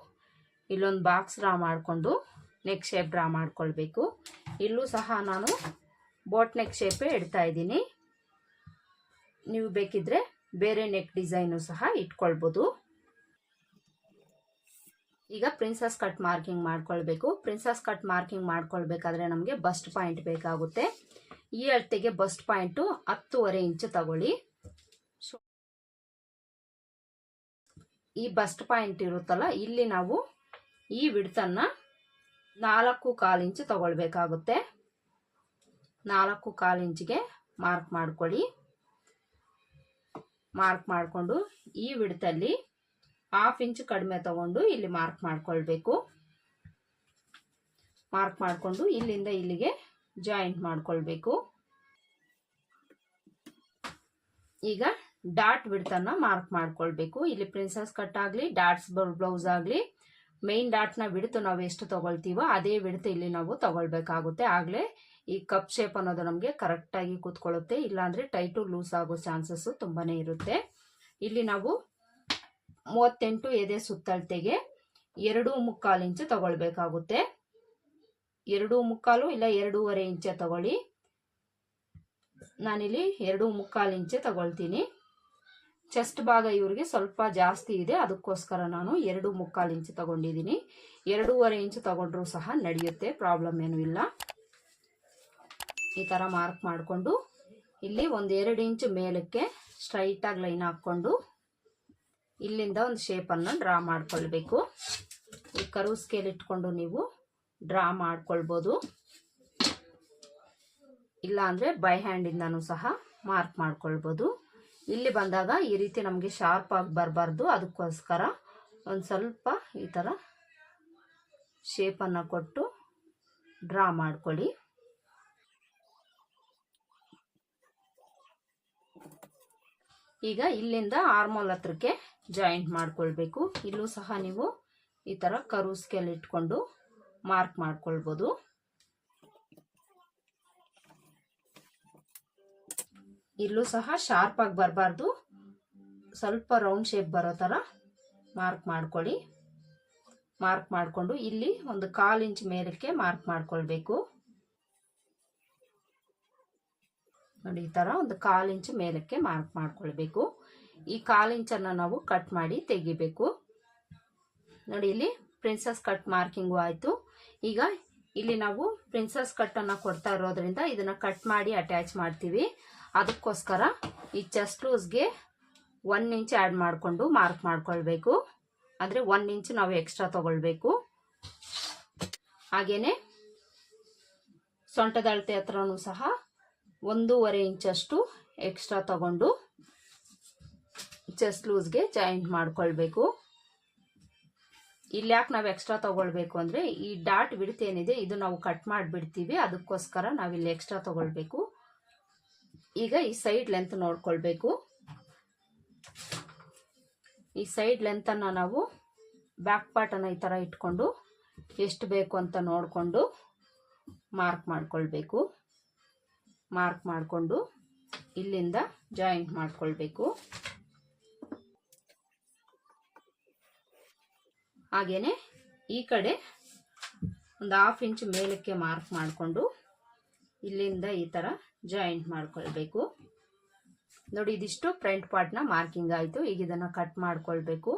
ಇಲ್ಲೊಂದು ಬಾಕ್ಸ್ ಡ್ರಾ ಮಾಡಿಕೊಂಡು ನೆಕ್ ಶೇಪ್ ಡ್ರಾ ಮಾಡ್ಕೊಳ್ಬೇಕು. ಇಲ್ಲೂ ಸಹ ನಾನು ಬೋಟ್ ನೆಕ್ ಶೇಪೇ ಇಡ್ತಾ ಇದ್ದೀನಿ. ನೀವು ಬೇಕಿದ್ರೆ ಬೇರೆ ನೆಕ್ ಡಿಸೈನು ಸಹ ಇಟ್ಕೊಳ್ಬೋದು. ಈಗ ಪ್ರಿನ್ಸಸ್ ಕಟ್ ಮಾರ್ಕಿಂಗ್ ಮಾಡ್ಕೊಳ್ಬೇಕು. ಪ್ರಿನ್ಸಸ್ ಕಟ್ ಮಾರ್ಕಿಂಗ್ ಮಾಡ್ಕೊಳ್ಬೇಕಾದ್ರೆ ನಮಗೆ ಬಸ್ಟ್ ಪಾಯಿಂಟ್ ಬೇಕಾಗುತ್ತೆ. ಈ ಅಳತೆಗೆ ಬಸ್ಟ್ ಪಾಯಿಂಟು ಹತ್ತುವರೆ ಇಂಚು ತಗೊಳ್ಳಿ. ಈ ಬಸ್ಟ್ ಪಾಯಿಂಟ್ ಇರುತ್ತಲ್ಲ, ಇಲ್ಲಿ ನಾವು ಈ ವಿಡ್ತನ್ನು ನಾಲ್ಕು ಕಾಲು ಇಂಚು ತಗೊಳ್ಬೇಕಾಗುತ್ತೆ. ನಾಲ್ಕು ಕಾಲು ಇಂಚಿಗೆ ಮಾರ್ಕ್ ಮಾಡ್ಕೊಳ್ಳಿ. ಮಾರ್ಕ್ ಮಾಡಿಕೊಂಡು ಈ ವಿಡ್ತಲ್ಲಿ ಹಾಫ್ ಇಂಚ್ ಕಡಿಮೆ ತಗೊಂಡು ಇಲ್ಲಿ ಮಾರ್ಕ್ ಮಾಡ್ಕೊಳ್ಬೇಕು. ಮಾರ್ಕ್ ಮಾಡಿಕೊಂಡು ಇಲ್ಲಿಂದ ಇಲ್ಲಿಗೆ ಜಾಯಿಂಟ್ ಮಾಡ್ಕೊಳ್ಬೇಕು. ಈಗ ಡಾಟ್ ಬಿಡ್ತನ್ನ ಮಾರ್ಕ್ ಮಾಡ್ಕೊಳ್ಬೇಕು. ಇಲ್ಲಿ ಪ್ರಿನ್ಸಸ್ ಕಟ್ ಆಗಲಿ, ಡಾಟ್ಸ್ ಬ್ಲೌಸ್ ಆಗಲಿ, ಮೇನ್ ಡಾಟ್ನ ಬಿಡ್ತು ನಾವು ಎಷ್ಟು ತಗೊಳ್ತೀವೋ ಅದೇ ಬಿಡ್ತು ಇಲ್ಲಿ ನಾವು ತಗೊಳ್ಬೇಕಾಗುತ್ತೆ. ಆಗಲೇ ಈ ಕಪ್ ಶೇಪ್ ಅನ್ನೋದು ನಮಗೆ ಕರೆಕ್ಟಾಗಿ ಕೂತ್ಕೊಳ್ಳುತ್ತೆ. ಇಲ್ಲಾಂದರೆ ಟೈಟು ಲೂಸ್ ಆಗೋ ಚಾನ್ಸಸ್ಸು ತುಂಬಾನೇ ಇರುತ್ತೆ. ಇಲ್ಲಿ ನಾವು ಮೂವತ್ತೆಂಟು ಎದೆ ಸುತ್ತಳತೆಗೆ ಎರಡು ಮುಕ್ಕಾಲು ಇಂಚು ತಗೊಳ್ಬೇಕಾಗುತ್ತೆ. ಎರಡು ಮುಕ್ಕಾಲು ಇಲ್ಲ ಎರಡೂವರೆ ಇಂಚೆ ತಗೊಳ್ಳಿ. ನಾನಿಲ್ಲಿ ಎರಡು ಮುಕ್ಕಾಲು ಇಂಚೆ ತಗೊಳ್ತೀನಿ. ಚೆಸ್ಟ್ ಭಾಗ ಇವ್ರಿಗೆ ಸ್ವಲ್ಪ ಜಾಸ್ತಿ ಇದೆ. ಅದಕ್ಕೋಸ್ಕರ ನಾನು ಎರಡು ಮುಕ್ಕಾಲು ಇಂಚು ತಗೊಂಡಿದ್ದೀನಿ. ಎರಡೂವರೆ ಇಂಚು ತಗೊಂಡ್ರೂ ಸಹ ನಡೆಯುತ್ತೆ. ಪ್ರಾಬ್ಲಮ್ ಏನೂ ಇಲ್ಲ. ಈ ಥರ ಮಾರ್ಕ್ ಮಾಡಿಕೊಂಡು ಇಲ್ಲಿ ಒಂದು ಎರಡು ಇಂಚು ಮೇಲಕ್ಕೆ ಸ್ಟ್ರೈಟಾಗಿ ಲೈನ್ ಹಾಕ್ಕೊಂಡು ಇಲ್ಲಿಂದ ಒಂದು ಶೇಪನ್ನು ಡ್ರಾ ಮಾಡಿಕೊಳ್ಬೇಕು. ಈ ಕರು ಸ್ಕೇಲ್ ಇಟ್ಕೊಂಡು ನೀವು ಡ್ರಾ ಮಾಡ್ಕೊಳ್ಬೋದು. ಇಲ್ಲ ಅಂದರೆ ಬೈ ಹ್ಯಾಂಡಿಂದನೂ ಸಹ ಮಾರ್ಕ್ ಮಾಡ್ಕೊಳ್ಬೋದು. ಇಲ್ಲಿ ಬಂದಾಗ ಈ ರೀತಿ ನಮಗೆ ಶಾರ್ಪ್ ಆಗಿ ಬರಬಾರ್ದು. ಅದಕ್ಕೋಸ್ಕರ ಒಂದು ಸ್ವಲ್ಪ ಈ ಥರ ಶೇಪನ್ನು ಕೊಟ್ಟು ಡ್ರಾ ಮಾಡ್ಕೊಳ್ಳಿ. ಈಗ ಇಲ್ಲಿಂದ ಆರ್ಮೋಲ್ ಹತ್ರಕ್ಕೆ ಜಾಯಿಂಟ್ ಮಾಡ್ಕೊಳ್ಬೇಕು. ಇಲ್ಲೂ ಸಹ ನೀವು ಈ ಥರ ಕರು ಸ್ಕೇಲ್ ಇಟ್ಕೊಂಡು ಮಾರ್ಕ್ ಮಾಡ್ಕೊಳ್ಬೋದು. ಇಲ್ಲೂ ಸಹ ಶಾರ್ಪ್ ಆಗಿ ಬರಬಾರ್ದು. ಸ್ವಲ್ಪ ರೌಂಡ್ ಶೇಪ್ ಬರೋ ಥರ ಮಾರ್ಕ್ ಮಾಡ್ಕೊಳ್ಳಿ. ಮಾರ್ಕ್ ಮಾಡಿಕೊಂಡು ಇಲ್ಲಿ ಒಂದು ಕಾಲು ಇಂಚ್ ಮೇಲಕ್ಕೆ ಮಾರ್ಕ್ ಮಾಡ್ಕೊಳ್ಬೇಕು. ನೋಡಿ, ಈ ಥರ ಒಂದು ಕಾಲು ಇಂಚು ಮೇಲಕ್ಕೆ ಮಾರ್ಕ್ ಮಾಡ್ಕೊಳ್ಬೇಕು. ಈ ಕಾಲು ಇಂಚನ್ನು ನಾವು ಕಟ್ ಮಾಡಿ ತೆಗಿಬೇಕು. ನೋಡಿ, ಇಲ್ಲಿ ಪ್ರಿನ್ಸಸ್ ಕಟ್ ಮಾರ್ಕಿಂಗು ಆಯಿತು. ಈಗ ಇಲ್ಲಿ ನಾವು ಪ್ರಿನ್ಸಸ್ ಕಟ್ಟನ್ನು ಕೊಡ್ತಾ ಇರೋದ್ರಿಂದ ಇದನ್ನು ಕಟ್ ಮಾಡಿ ಅಟ್ಯಾಚ್ ಮಾಡ್ತೀವಿ. ಅದಕ್ಕೋಸ್ಕರ ಈ ಚೆಸ್ಟ್ ಲೂಸ್ಗೆ ಒನ್ ಇಂಚ್ ಆ್ಯಡ್ ಮಾಡಿಕೊಂಡು ಮಾರ್ಕ್ ಮಾಡ್ಕೊಳ್ಬೇಕು. ಅಂದರೆ ಒನ್ ಇಂಚ್ ನಾವು ಎಕ್ಸ್ಟ್ರಾ ತೊಗೊಳ್ಬೇಕು. ಹಾಗೆಯೇ ಸೊಂಟದ ಅಳತೆ ಹತ್ರನೂ ಸಹ ಒಂದೂವರೆ ಇಂಚಷ್ಟು ಎಕ್ಸ್ಟ್ರಾ ತಗೊಂಡು ಚೆಸ್ಟ್ ಲೂಸ್ಗೆ ಜಾಯಿಂಟ್ ಮಾಡ್ಕೊಳ್ಬೇಕು. ಇಲ್ಲಿ ಯಾಕೆ ನಾವು ಎಕ್ಸ್ಟ್ರಾ ತಗೊಳ್ಬೇಕು ಅಂದರೆ ಈ ಡಾಟ್ ಬಿಡ್ತೇನಿದೆ ಇದು ನಾವು ಕಟ್ ಮಾಡಿಬಿಡ್ತೀವಿ, ಅದಕ್ಕೋಸ್ಕರ ನಾವಿಲ್ಲಿ ಎಕ್ಸ್ಟ್ರಾ ತಗೊಳ್ಬೇಕು. ಈಗ ಈ ಸೈಡ್ ಲೆಂತ್ ನೋಡ್ಕೊಳ್ಬೇಕು. ಈ ಸೈಡ್ ಲೆಂತನ್ನು ನಾವು ಬ್ಯಾಕ್ ಪಾರ್ಟನ್ನು ಈ ಥರ ಇಟ್ಕೊಂಡು ಎಷ್ಟು ಬೇಕು ಅಂತ ನೋಡಿಕೊಂಡು ಮಾರ್ಕ್ ಮಾಡ್ಕೊಳ್ಬೇಕು. ಮಾರ್ಕ್ ಮಾಡಿಕೊಂಡು ಇಲ್ಲಿಂದ ಜಾಯಿಂಟ್ ಮಾಡಿಕೊಳ್ಬೇಕು. ಹಾಗೆಯೇ ಈ ಕಡೆ ಒಂದು ಹಾಫ್ ಇಂಚ್ ಮೇಲಕ್ಕೆ ಮಾರ್ಕ್ ಮಾಡಿಕೊಂಡು ಇಲ್ಲಿಂದ ಈ ಥರ ಜಾಯಿಂಟ್ ಮಾಡ್ಕೊಳ್ಬೇಕು. ನೋಡಿ, ಇದಿಷ್ಟು ಫ್ರಂಟ್ ಪಾರ್ಟ್ನ ಮಾರ್ಕಿಂಗ್ ಆಯಿತು. ಈಗ ಇದನ್ನು ಕಟ್ ಮಾಡ್ಕೊಳ್ಬೇಕು.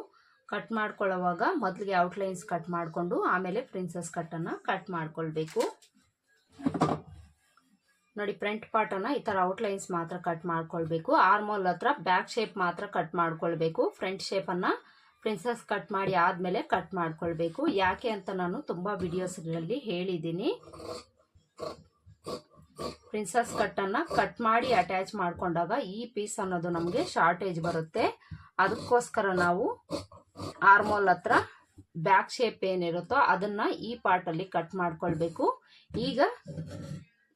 ಕಟ್ ಮಾಡ್ಕೊಳ್ಳೋವಾಗ ಮೊದಲಿಗೆ ಔಟ್ಲೈನ್ಸ್ ಕಟ್ ಮಾಡಿಕೊಂಡು ಆಮೇಲೆ ಪ್ರಿನ್ಸಸ್ ಕಟ್ಟನ್ನು ಕಟ್ ಮಾಡ್ಕೊಳ್ಬೇಕು. ನೋಡಿ, ಫ್ರಂಟ್ ಪಾರ್ಟನ್ನು ಈ ಥರ ಔಟ್ಲೈನ್ಸ್ ಮಾತ್ರ ಕಟ್ ಮಾಡ್ಕೊಳ್ಬೇಕು. ಆರ್ಮೋಲ್ ಹತ್ರ ಬ್ಯಾಕ್ ಶೇಪ್ ಮಾತ್ರ ಕಟ್ ಮಾಡ್ಕೊಳ್ಬೇಕು. ಫ್ರಂಟ್ ಶೇಪನ್ನು ಪ್ರಿನ್ಸಸ್ ಕಟ್ ಮಾಡಿ ಆದಮೇಲೆ ಕಟ್ ಮಾಡ್ಕೊಳ್ಬೇಕು. ಯಾಕೆ ಅಂತ ನಾನು ತುಂಬ ವಿಡಿಯೋಸ್ಗಳಲ್ಲಿ ಹೇಳಿದ್ದೀನಿ. ಪ್ರಿನ್ಸಸ್ ಕಟ್ಟನ್ನು ಕಟ್ ಮಾಡಿ ಅಟ್ಯಾಚ್ ಮಾಡ್ಕೊಂಡಾಗ ಈ ಪೀಸ್ ಅನ್ನೋದು ನಮಗೆ ಶಾರ್ಟೇಜ್ ಬರುತ್ತೆ. ಅದಕ್ಕೋಸ್ಕರ ನಾವು ಆರ್ಮೋಲ್ ಹತ್ರ ಬ್ಯಾಕ್ ಶೇಪ್ ಏನಿರುತ್ತೋ ಅದನ್ನು ಈ ಪಾರ್ಟಲ್ಲಿ ಕಟ್ ಮಾಡ್ಕೊಳ್ಬೇಕು. ಈಗ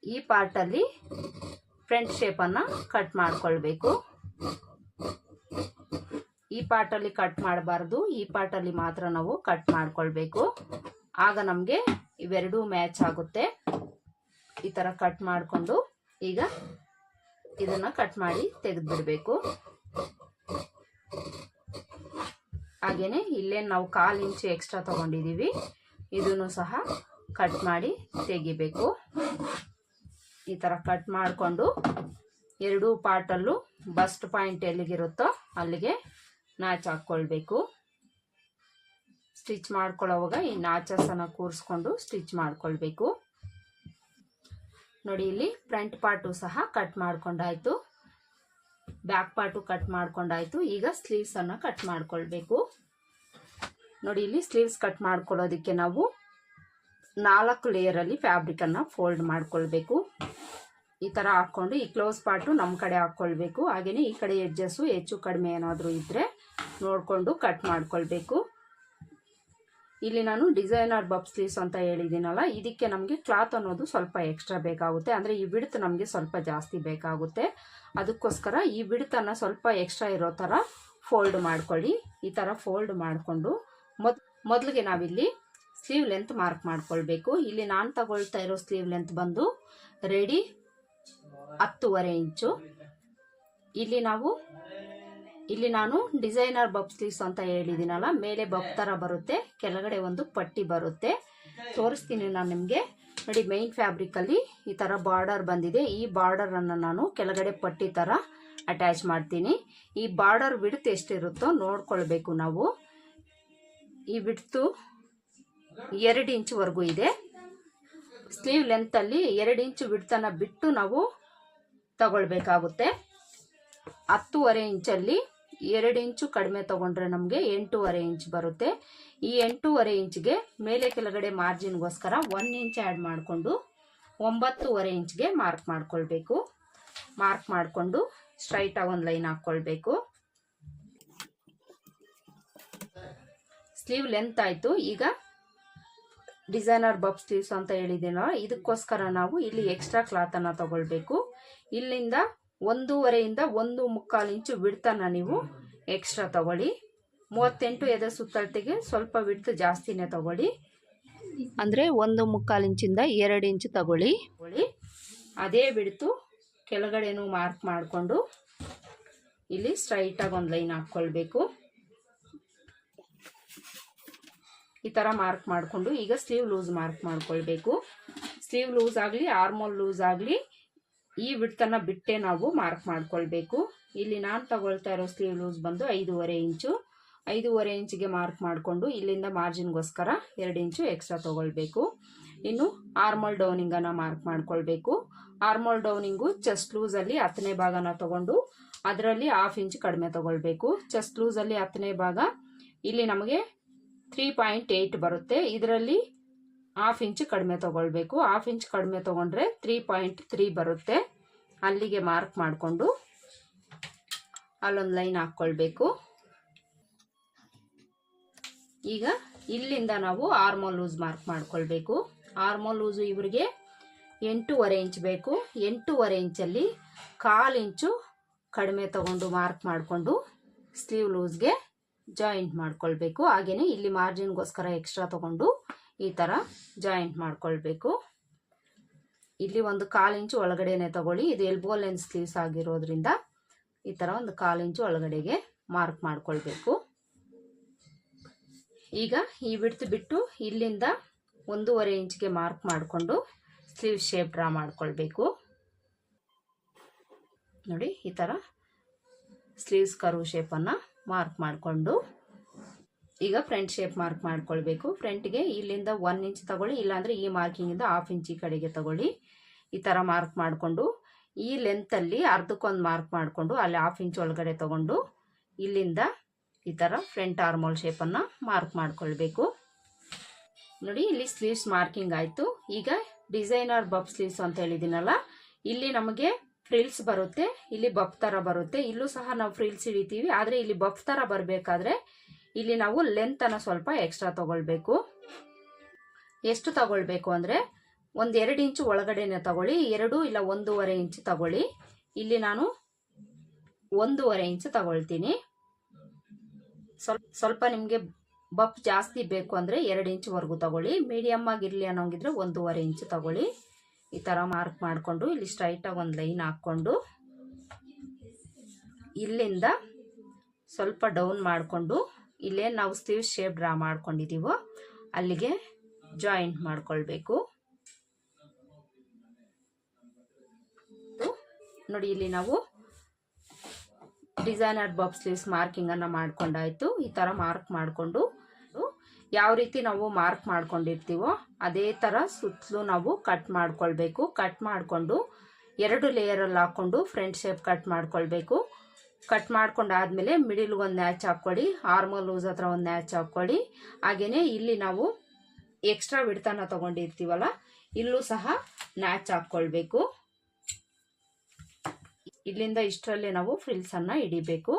ಈ ಪಾರ್ಟಲ್ಲಿ ಫ್ರಂಟ್ ಶೇಪನ್ನು ಕಟ್ ಮಾಡಿಕೊಳ್ಬೇಕು. ಈ ಪಾರ್ಟಲ್ಲಿ ಕಟ್ ಮಾಡಬಾರ್ದು. ಈ ಪಾರ್ಟಲ್ಲಿ ಮಾತ್ರ ನಾವು ಕಟ್ ಮಾಡಿಕೊಳ್ಬೇಕು. ಆಗ ನಮಗೆ ಇವೆರಡೂ ಮ್ಯಾಚ್ ಆಗುತ್ತೆ. ಈ ಥರ ಕಟ್ ಮಾಡಿಕೊಂಡು ಈಗ ಇದನ್ನು ಕಟ್ ಮಾಡಿ ತೆಗೆದುಬಿಡಬೇಕು. ಹಾಗೇ ಇಲ್ಲೇನು ನಾವು ಕಾಲು ಇಂಚು ಎಕ್ಸ್ಟ್ರಾ ತೊಗೊಂಡಿದ್ದೀವಿ ಇದನ್ನು ಸಹ ಕಟ್ ಮಾಡಿ ತೆಗಿಬೇಕು. ಈ ಥರ ಕಟ್ ಮಾಡಿಕೊಂಡು ಎರಡೂ ಪಾರ್ಟಲ್ಲೂ ಬಸ್ಟ್ ಪಾಯಿಂಟ್ ಎಲ್ಲಿಗಿರುತ್ತೋ ಅಲ್ಲಿಗೆ ನಾಚ್ ಹಾಕ್ಕೊಳ್ಬೇಕು. ಸ್ಟಿಚ್ ಮಾಡ್ಕೊಳ್ಳೋವಾಗ ಈ ನಾಚಸನ್ನು ಕೂರಿಸ್ಕೊಂಡು ಸ್ಟಿಚ್ ಮಾಡ್ಕೊಳ್ಬೇಕು. ನೋಡಿ ಇಲ್ಲಿ ಫ್ರಂಟ್ ಪಾರ್ಟು ಸಹ ಕಟ್ ಮಾಡ್ಕೊಂಡಾಯ್ತು. ಬ್ಯಾಕ್ ಪಾರ್ಟು ಕಟ್ ಮಾಡ್ಕೊಂಡಾಯ್ತು. ಈಗ ಸ್ಲೀವ್ಸನ್ನು ಕಟ್ ಮಾಡ್ಕೊಳ್ಬೇಕು. ನೋಡಿ ಇಲ್ಲಿ ಸ್ಲೀವ್ಸ್ ಕಟ್ ಮಾಡ್ಕೊಳ್ಳೋದಕ್ಕೆ ನಾವು ನಾಲ್ಕು ಲೇಯರಲ್ಲಿ ಫ್ಯಾಬ್ರಿಕನ್ನು ಫೋಲ್ಡ್ ಮಾಡ್ಕೊಳ್ಬೇಕು. ಈ ಥರ ಹಾಕ್ಕೊಂಡು ಈ ಕ್ಲೋಸ್ ಪಾರ್ಟು ನಮ್ಮ ಕಡೆ ಹಾಕ್ಕೊಳ್ಬೇಕು ಹಾಗೆಯೇ ಈ ಕಡೆ ಎಡ್ಜಸ್ಸು ಹೆಚ್ಚು ಕಡಿಮೆ ಏನಾದರೂ ಇದ್ದರೆ ನೋಡಿಕೊಂಡು ಕಟ್ ಮಾಡ್ಕೊಳ್ಬೇಕು. ಇಲ್ಲಿ ನಾನು ಡಿಸೈನರ್ ಬಬ್ ಸ್ಲೀವ್ಸ್ ಅಂತ ಹೇಳಿದ್ದೀನಲ್ಲ, ಇದಕ್ಕೆ ನಮಗೆ ಕ್ಲಾತ್ ಅನ್ನೋದು ಸ್ವಲ್ಪ ಎಕ್ಸ್ಟ್ರಾ ಬೇಕಾಗುತ್ತೆ. ಅಂದರೆ ಈ ಬಿಡ್ತು ನಮಗೆ ಸ್ವಲ್ಪ ಜಾಸ್ತಿ ಬೇಕಾಗುತ್ತೆ. ಅದಕ್ಕೋಸ್ಕರ ಈ ಬಿಡ್ತನ್ನು ಸ್ವಲ್ಪ ಎಕ್ಸ್ಟ್ರಾ ಇರೋ ಥರ ಫೋಲ್ಡ್ ಮಾಡ್ಕೊಳ್ಳಿ. ಈ ಥರ ಫೋಲ್ಡ್ ಮಾಡಿಕೊಂಡು ಮೊದ್, ಮೊದಲಿಗೆ ನಾವಿಲ್ಲಿ ಸ್ಲೀವ್ ಲೆಂತ್ ಮಾರ್ಕ್ ಮಾಡ್ಕೊಳ್ಬೇಕು. ಇಲ್ಲಿ ನಾನು ತಗೊಳ್ತಾ ಇರೋ ಸ್ಲೀವ್ ಲೆಂತ್ ಬಂದು ರೆಡಿ ಹತ್ತುವರೆ ಇಂಚು. ಇಲ್ಲಿ ನಾವು, ಇಲ್ಲಿ ನಾನು ಡಿಸೈನರ್ ಬಬ್ ಸ್ಲೀವ್ಸ್ ಅಂತ ಹೇಳಿದ್ದೀನಲ್ಲ, ಮೇಲೆ ಬಬ್ ಥರ ಬರುತ್ತೆ, ಕೆಳಗಡೆ ಒಂದು ಪಟ್ಟಿ ಬರುತ್ತೆ. ತೋರಿಸ್ತೀನಿ ನಾನು ನಿಮಗೆ. ನೋಡಿ ಮೈನ್ ಫ್ಯಾಬ್ರಿಕಲ್ಲಿ ಈ ಥರ ಬಾರ್ಡರ್ ಬಂದಿದೆ. ಈ ಬಾರ್ಡರನ್ನು ನಾನು ಕೆಳಗಡೆ ಪಟ್ಟಿ ಥರ ಅಟ್ಯಾಚ್ ಮಾಡ್ತೀನಿ. ಈ ಬಾರ್ಡರ್ ವಿಡ್ತ್ ಎಷ್ಟಿರುತ್ತೋ ನೋಡ್ಕೊಳ್ಬೇಕು ನಾವು. ಈ ಬಿಡ್ತು ಎರಡು ಇಂಚ್ವರೆಗೂ ಇದೆ. ಸ್ಲೀವ್ ಲೆಂತಲ್ಲಿ ಎರಡು ಇಂಚು ಬಿಡ್ತನ ಬಿಟ್ಟು ನಾವು ತಗೊಳ್ಬೇಕಾಗುತ್ತೆ. ಹತ್ತುವರೆ ಇಂಚಲ್ಲಿ ಎರಡು ಇಂಚು ಕಡಿಮೆ ತಗೊಂಡ್ರೆ ನಮಗೆ ಎಂಟೂವರೆ ಇಂಚ್ ಬರುತ್ತೆ. ಈ ಎಂಟೂವರೆ ಇಂಚ್ಗೆ ಮೇಲೆ ಕೆಳಗಡೆ ಮಾರ್ಜಿನ್ಗೋಸ್ಕರ ಒನ್ ಇಂಚ್ ಆ್ಯಡ್ ಮಾಡಿಕೊಂಡು ಒಂಬತ್ತೂವರೆ ಇಂಚ್ಗೆ ಮಾರ್ಕ್ ಮಾಡ್ಕೊಳ್ಬೇಕು. ಮಾರ್ಕ್ ಮಾಡಿಕೊಂಡು ಸ್ಟ್ರೈಟಾಗಿ ಒಂದು ಲೈನ್ ಹಾಕ್ಕೊಳ್ಬೇಕು. ಸ್ಲೀವ್ ಲೆಂತ್ ಆಯಿತು. ಈಗ ಡಿಸೈನರ್ ಬಬ್ ಸ್ಲೀವ್ಸ್ ಅಂತ ಹೇಳಿದ್ದೀನಲ್ಲ ಇದಕ್ಕೋಸ್ಕರ ನಾವು ಇಲ್ಲಿ ಎಕ್ಸ್ಟ್ರಾ ಕ್ಲಾತನ್ನು ತಗೊಳ್ಬೇಕು. ಇಲ್ಲಿಂದ ಒಂದೂವರೆಯಿಂದ ಒಂದು ಮುಕ್ಕಾಲು ಇಂಚು ಬಿಡ್ತಾನ ನೀವು ಎಕ್ಸ್ಟ್ರಾ ತಗೊಳ್ಳಿ. ಮೂವತ್ತೆಂಟು ಎದೆ ಸುತ್ತಳತೆಗೆ ಸ್ವಲ್ಪ ಬಿಡ್ತು ಜಾಸ್ತಿನೇ ತಗೊಳ್ಳಿ. ಅಂದರೆ ಒಂದು ಮುಕ್ಕಾಲು ಇಂಚಿಂದ ಎರಡು ಇಂಚು ತಗೊಳ್ಳಿ. ಅದೇ ಬಿಡ್ತು ಕೆಳಗಡೆನೂ ಮಾರ್ಕ್ ಮಾಡಿಕೊಂಡು ಇಲ್ಲಿ ಸ್ಟ್ರೈಟಾಗಿ ಒಂದು ಲೈನ್ ಹಾಕ್ಕೊಳ್ಬೇಕು. ಈ ಥರ ಮಾರ್ಕ್ ಮಾಡಿಕೊಂಡು ಈಗ ಸ್ಲೀವ್ ಲೂಸ್ ಮಾರ್ಕ್ ಮಾಡ್ಕೊಳ್ಬೇಕು. ಸ್ಲೀವ್ ಲೂಸ್ ಆಗಲಿ ಆರ್ಮೋಲ್ ಲೂಸ್ ಆಗಲಿ ಈ ವಿಡ್ತನ್ನ ಬಿಟ್ಟೆ ನಾವು ಮಾರ್ಕ್ ಮಾಡ್ಕೊಳ್ಬೇಕು. ಇಲ್ಲಿ ನಾನು ತಗೊಳ್ತಾ ಇರೋ ಸ್ಲೀವ್ ಲೂಸ್ ಬಂದು ಐದೂವರೆ ಇಂಚು. ಐದೂವರೆ ಇಂಚಿಗೆ ಮಾರ್ಕ್ ಮಾಡಿಕೊಂಡು ಇಲ್ಲಿಂದ ಮಾರ್ಜಿನ್ಗೋಸ್ಕರ ಎರಡು ಇಂಚು ಎಕ್ಸ್ಟ್ರಾ ತೊಗೊಳ್ಬೇಕು. ಇನ್ನು ಆರ್ಮಲ್ ಡೌನಿಂಗನ್ನು ಮಾರ್ಕ್ ಮಾಡ್ಕೊಳ್ಬೇಕು. ಆರ್ಮಲ್ ಡೌನಿಂಗು ಚೆಸ್ಟ್ ಲೂಸಲ್ಲಿ ಹತ್ತನೇ ಭಾಗನ ತಗೊಂಡು ಅದರಲ್ಲಿ ಹಾಫ್ ಇಂಚ್ ಕಡಿಮೆ ತೊಗೊಳ್ಬೇಕು. ಚೆಸ್ಟ್ ಲೂಸಲ್ಲಿ ಹತ್ತನೇ ಭಾಗ ಇಲ್ಲಿ ನಮಗೆ ತ್ರೀ ಪಾಯಿಂಟ್ ಏಯ್ಟ್ ಬರುತ್ತೆ. ಇದರಲ್ಲಿ ಹಾಫ್ ಇಂಚ್ ಕಡಿಮೆ ತೊಗೊಳ್ಬೇಕು. ಹಾಫ್ ಇಂಚ್ ಕಡಿಮೆ ತೊಗೊಂಡ್ರೆ ತ್ರೀ ಪಾಯಿಂಟ್ ತ್ರೀ ಬರುತ್ತೆ. ಅಲ್ಲಿಗೆ ಮಾರ್ಕ್ ಮಾಡಿಕೊಂಡು ಅಲ್ಲೊಂದು ಲೈನ್ ಹಾಕ್ಕೊಳ್ಬೇಕು. ಈಗ ಇಲ್ಲಿಂದ ನಾವು ಆರ್ಮೋ ಲೂಸ್ ಮಾರ್ಕ್ ಮಾಡ್ಕೊಳ್ಬೇಕು. ಆರ್ಮೋ ಲೂಸು ಇವರಿಗೆ ಎಂಟೂವರೆ ಇಂಚ್ ಬೇಕು. ಎಂಟೂವರೆ ಇಂಚಲ್ಲಿ ಕಾಲು ಇಂಚು ಕಡಿಮೆ ತಗೊಂಡು ಮಾರ್ಕ್ ಮಾಡಿಕೊಂಡು ಸ್ಲೀವ್ ಲೂಸ್ಗೆ ಜಾಯಿಂಟ್ ಮಾಡ್ಕೊಳ್ಬೇಕು. ಹಾಗೆಯೇ ಇಲ್ಲಿ ಮಾರ್ಜಿನ್ಗೋಸ್ಕರ ಎಕ್ಸ್ಟ್ರಾ ತಗೊಂಡು ಈ ಥರ ಜಾಯಿಂಟ್ ಮಾಡ್ಕೊಳ್ಬೇಕು. ಇಲ್ಲಿ ಒಂದು ಕಾಲು ಇಂಚು ಒಳಗಡೆನೆ ತಗೊಳ್ಳಿ. ಇದು ಎಲ್ಬೋ ಲೆನ್ ಸ್ಲೀವ್ಸ್ ಆಗಿರೋದ್ರಿಂದ ಈ ಥರ ಒಂದು ಕಾಲು ಇಂಚು ಒಳಗಡೆಗೆ ಮಾರ್ಕ್ ಮಾಡ್ಕೊಳ್ಬೇಕು. ಈಗ ಈ ಬಿಡ್ತು ಬಿಟ್ಟು ಇಲ್ಲಿಂದ ಒಂದೂವರೆ ಇಂಚ್ಗೆ ಮಾರ್ಕ್ ಮಾಡಿಕೊಂಡು ಸ್ಲೀವ್ ಶೇಪ್ ಡ್ರಾ ಮಾಡ್ಕೊಳ್ಬೇಕು. ನೋಡಿ, ಈ ಥರ ಸ್ಲೀವ್ಸ್ ಕರು ಶೇಪನ್ನು ಮಾರ್ಕ್ ಮಾಡಿಕೊಂಡು ಈಗ ಫ್ರಂಟ್ ಶೇಪ್ ಮಾರ್ಕ್ ಮಾಡ್ಕೊಳ್ಬೇಕು. ಫ್ರಂಟ್ಗೆ ಇಲ್ಲಿಂದ ಒನ್ ಇಂಚ್ ತಗೊಳ್ಳಿ, ಇಲ್ಲಾಂದರೆ ಈ ಮಾರ್ಕಿಂಗಿಂದ ಹಾಫ್ ಇಂಚ್ ಕಡೆಗೆ ತಗೊಳ್ಳಿ. ಈ ಥರ ಮಾರ್ಕ್ ಮಾಡಿಕೊಂಡು, ಈ ಲೆಂತಲ್ಲಿ ಅರ್ಧಕ್ಕೊಂದು ಮಾರ್ಕ್ ಮಾಡಿಕೊಂಡು, ಅಲ್ಲಿ ಹಾಫ್ ಇಂಚ್ ಒಳಗಡೆ ತಗೊಂಡು, ಇಲ್ಲಿಂದ ಈ ಥರ ಫ್ರಂಟ್ ಆರ್ಮೋಲ್ ಶೇಪನ್ನು ಮಾರ್ಕ್ ಮಾಡ್ಕೊಳ್ಬೇಕು. ನೋಡಿ, ಇಲ್ಲಿ ಸ್ಲೀವ್ಸ್ ಮಾರ್ಕಿಂಗ್ ಆಯಿತು. ಈಗ ಡಿಸೈನರ್ ಬಬ್ ಸ್ಲೀವ್ಸ್ ಅಂತ ಹೇಳಿದ್ದೀನಲ್ಲ, ಇಲ್ಲಿ ನಮಗೆ ಫ್ರಿಲ್ಸ್ ಬರುತ್ತೆ, ಇಲ್ಲಿ ಬಫ್ ಥರ ಬರುತ್ತೆ. ಇಲ್ಲೂ ಸಹ ನಾವು ಫ್ರಿಲ್ಸ್ ಹಿಡಿತೀವಿ, ಆದರೆ ಇಲ್ಲಿ ಬಫ್ ಥರ ಬರಬೇಕಾದ್ರೆ ಇಲ್ಲಿ ನಾವು ಲೆಂತನ್ನು ಸ್ವಲ್ಪ ಎಕ್ಸ್ಟ್ರಾ ತಗೊಳ್ಬೇಕು. ಎಷ್ಟು ತಗೊಳ್ಬೇಕು ಅಂದರೆ ಒಂದು ಎರಡು ಇಂಚು ಒಳಗಡೆನೆ ತಗೊಳ್ಳಿ, ಎರಡು ಇಲ್ಲ ಒಂದೂವರೆ ಇಂಚು ತಗೊಳ್ಳಿ. ಇಲ್ಲಿ ನಾನು ಒಂದೂವರೆ ಇಂಚು ತಗೊಳ್ತೀನಿ. ಸ್ವಲ್ಪ ಸ್ವಲ್ಪ ನಿಮಗೆ ಬಫ್ ಜಾಸ್ತಿ ಬೇಕು ಅಂದರೆ ಎರಡು ಇಂಚುವರೆಗೂ ತಗೊಳ್ಳಿ. ಮೀಡಿಯಮ್ ಆಗಿರಲಿ ಅನ್ನೋಂಗಿದ್ರೆ ಒಂದೂವರೆ ಇಂಚು ತಗೊಳ್ಳಿ. ಈ ಥರ ಮಾರ್ಕ್ ಮಾಡಿಕೊಂಡು ಇಲ್ಲಿ ಸ್ಟ್ರೈಟಾಗಿ ಒಂದು ಲೈನ್ ಹಾಕ್ಕೊಂಡು ಇಲ್ಲಿಂದ ಸ್ವಲ್ಪ ಡೌನ್ ಮಾಡಿಕೊಂಡು ಇಲ್ಲೇನು ನಾವು ಸ್ಲೀವ್ ಶೇಪ್ ಡ್ರಾ ಮಾಡ್ಕೊಂಡಿದ್ದೀವೋ ಅಲ್ಲಿಗೆ ಜಾಯಿಂಟ್ ಮಾಡ್ಕೊಳ್ಬೇಕು. ನೋಡಿ, ಇಲ್ಲಿ ನಾವು ಡಿಸೈನರ್ ಬಾಬ್ ಸ್ಲೀವ್ಸ್ ಮಾರ್ಕಿಂಗನ್ನು ಮಾಡ್ಕೊಂಡಾಯಿತು. ಈ ಥರ ಮಾರ್ಕ್ ಮಾಡಿಕೊಂಡು ಯಾವ ರೀತಿ ನಾವು ಮಾರ್ಕ್ ಮಾಡ್ಕೊಂಡಿರ್ತೀವೋ, ಅದೇ ಥರ ಸುತ್ತಲೂ ನಾವು ಕಟ್ ಮಾಡ್ಕೊಳ್ಬೇಕು. ಕಟ್ ಮಾಡಿಕೊಂಡು ಎರಡು ಲೇಯರಲ್ಲಿ ಹಾಕ್ಕೊಂಡು ಫ್ರಂಟ್ ಶೇಪ್ ಕಟ್ ಮಾಡ್ಕೊಳ್ಬೇಕು. ಕಟ್ ಮಾಡ್ಕೊಂಡಾದ್ಮೇಲೆ ಮಿಡಿಲ್ಗೆ ಒಂದು ನ್ಯಾಚ್ ಹಾಕ್ಕೊಳ್ಳಿ, ಆರ್ಮಲ್ ಲೂಸ್ ಹತ್ರ ಒಂದು ನ್ಯಾಚ್ ಹಾಕ್ಕೊಳ್ಳಿ. ಹಾಗೆಯೇ ಇಲ್ಲಿ ನಾವು ಎಕ್ಸ್ಟ್ರಾ ಬಿಡ್ತಾನ ತೊಗೊಂಡಿರ್ತೀವಲ್ಲ, ಇಲ್ಲೂ ಸಹ ನ್ಯಾಚ್ ಹಾಕ್ಕೊಳ್ಬೇಕು. ಇಲ್ಲಿಂದ ಇಷ್ಟರಲ್ಲೇ ನಾವು ಫ್ರಿಲ್ಸನ್ನು ಹಿಡಿಬೇಕು.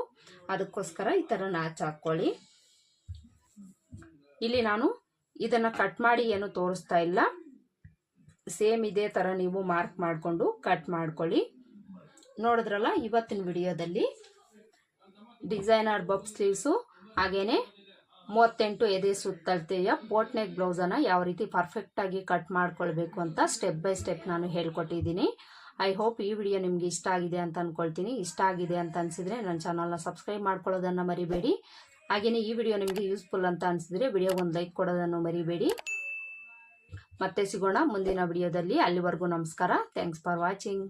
ಅದಕ್ಕೋಸ್ಕರ ಈ ಥರ ನ್ಯಾಚ್ ಹಾಕ್ಕೊಳ್ಳಿ. ಇಲ್ಲಿ ನಾನು ಇದನ್ನು ಕಟ್ ಮಾಡಿ ಏನು ತೋರಿಸ್ತಾ ಇಲ್ಲ. ಸೇಮ್ ಇದೇ ಥರ ನೀವು ಮಾರ್ಕ್ ಮಾಡಿಕೊಂಡು ಕಟ್ ಮಾಡ್ಕೊಳ್ಳಿ. ನೋಡಿದ್ರಲ್ಲ, ಇವತ್ತಿನ ವಿಡಿಯೋದಲ್ಲಿ ಡಿಸೈನರ್ ಬಬ್ ಸ್ಲೀವ್ಸು ಹಾಗೆಯೇ ಮೂವತ್ತೆಂಟು ಎದೆ ಸುತ್ತಳತೆಯ ಪೋಟ್ನೆಕ್ ಬ್ಲೌಸನ್ನು ಯಾವ ರೀತಿ ಪರ್ಫೆಕ್ಟಾಗಿ ಕಟ್ ಮಾಡ್ಕೊಳ್ಬೇಕು ಅಂತ ಸ್ಟೆಪ್ ಬೈ ಸ್ಟೆಪ್ ನಾನು ಹೇಳ್ಕೊಟ್ಟಿದ್ದೀನಿ. ಐ ಹೋಪ್ ಈ ವಿಡಿಯೋ ನಿಮಗೆ ಇಷ್ಟ ಆಗಿದೆ ಅಂತ ಅಂದ್ಕೊಳ್ತೀನಿ ಇಷ್ಟ ಆಗಿದೆ ಅಂತ ಅನಿಸಿದ್ರೆ ನನ್ನ ಚಾನಲ್ನ ಸಬ್ಸ್ಕ್ರೈಬ್ ಮಾಡ್ಕೊಳ್ಳೋದನ್ನು ಮರಿಬೇಡಿ. ಹಾಗೆಯೇ ಈ ವಿಡಿಯೋ ನಿಮಗೆ ಯೂಸ್ಫುಲ್ ಅಂತ ಅನಿಸಿದ್ರೆ ವಿಡಿಯೋಗೆ ಒಂದು ಲೈಕ್ ಕೊಡೋದನ್ನು ಮರಿಬೇಡಿ. ಮತ್ತೆ ಸಿಗೋಣ ಮುಂದಿನ ವಿಡಿಯೋದಲ್ಲಿ ಅಲ್ಲಿವರೆಗೂ ನಮಸ್ಕಾರ. Thanks for watching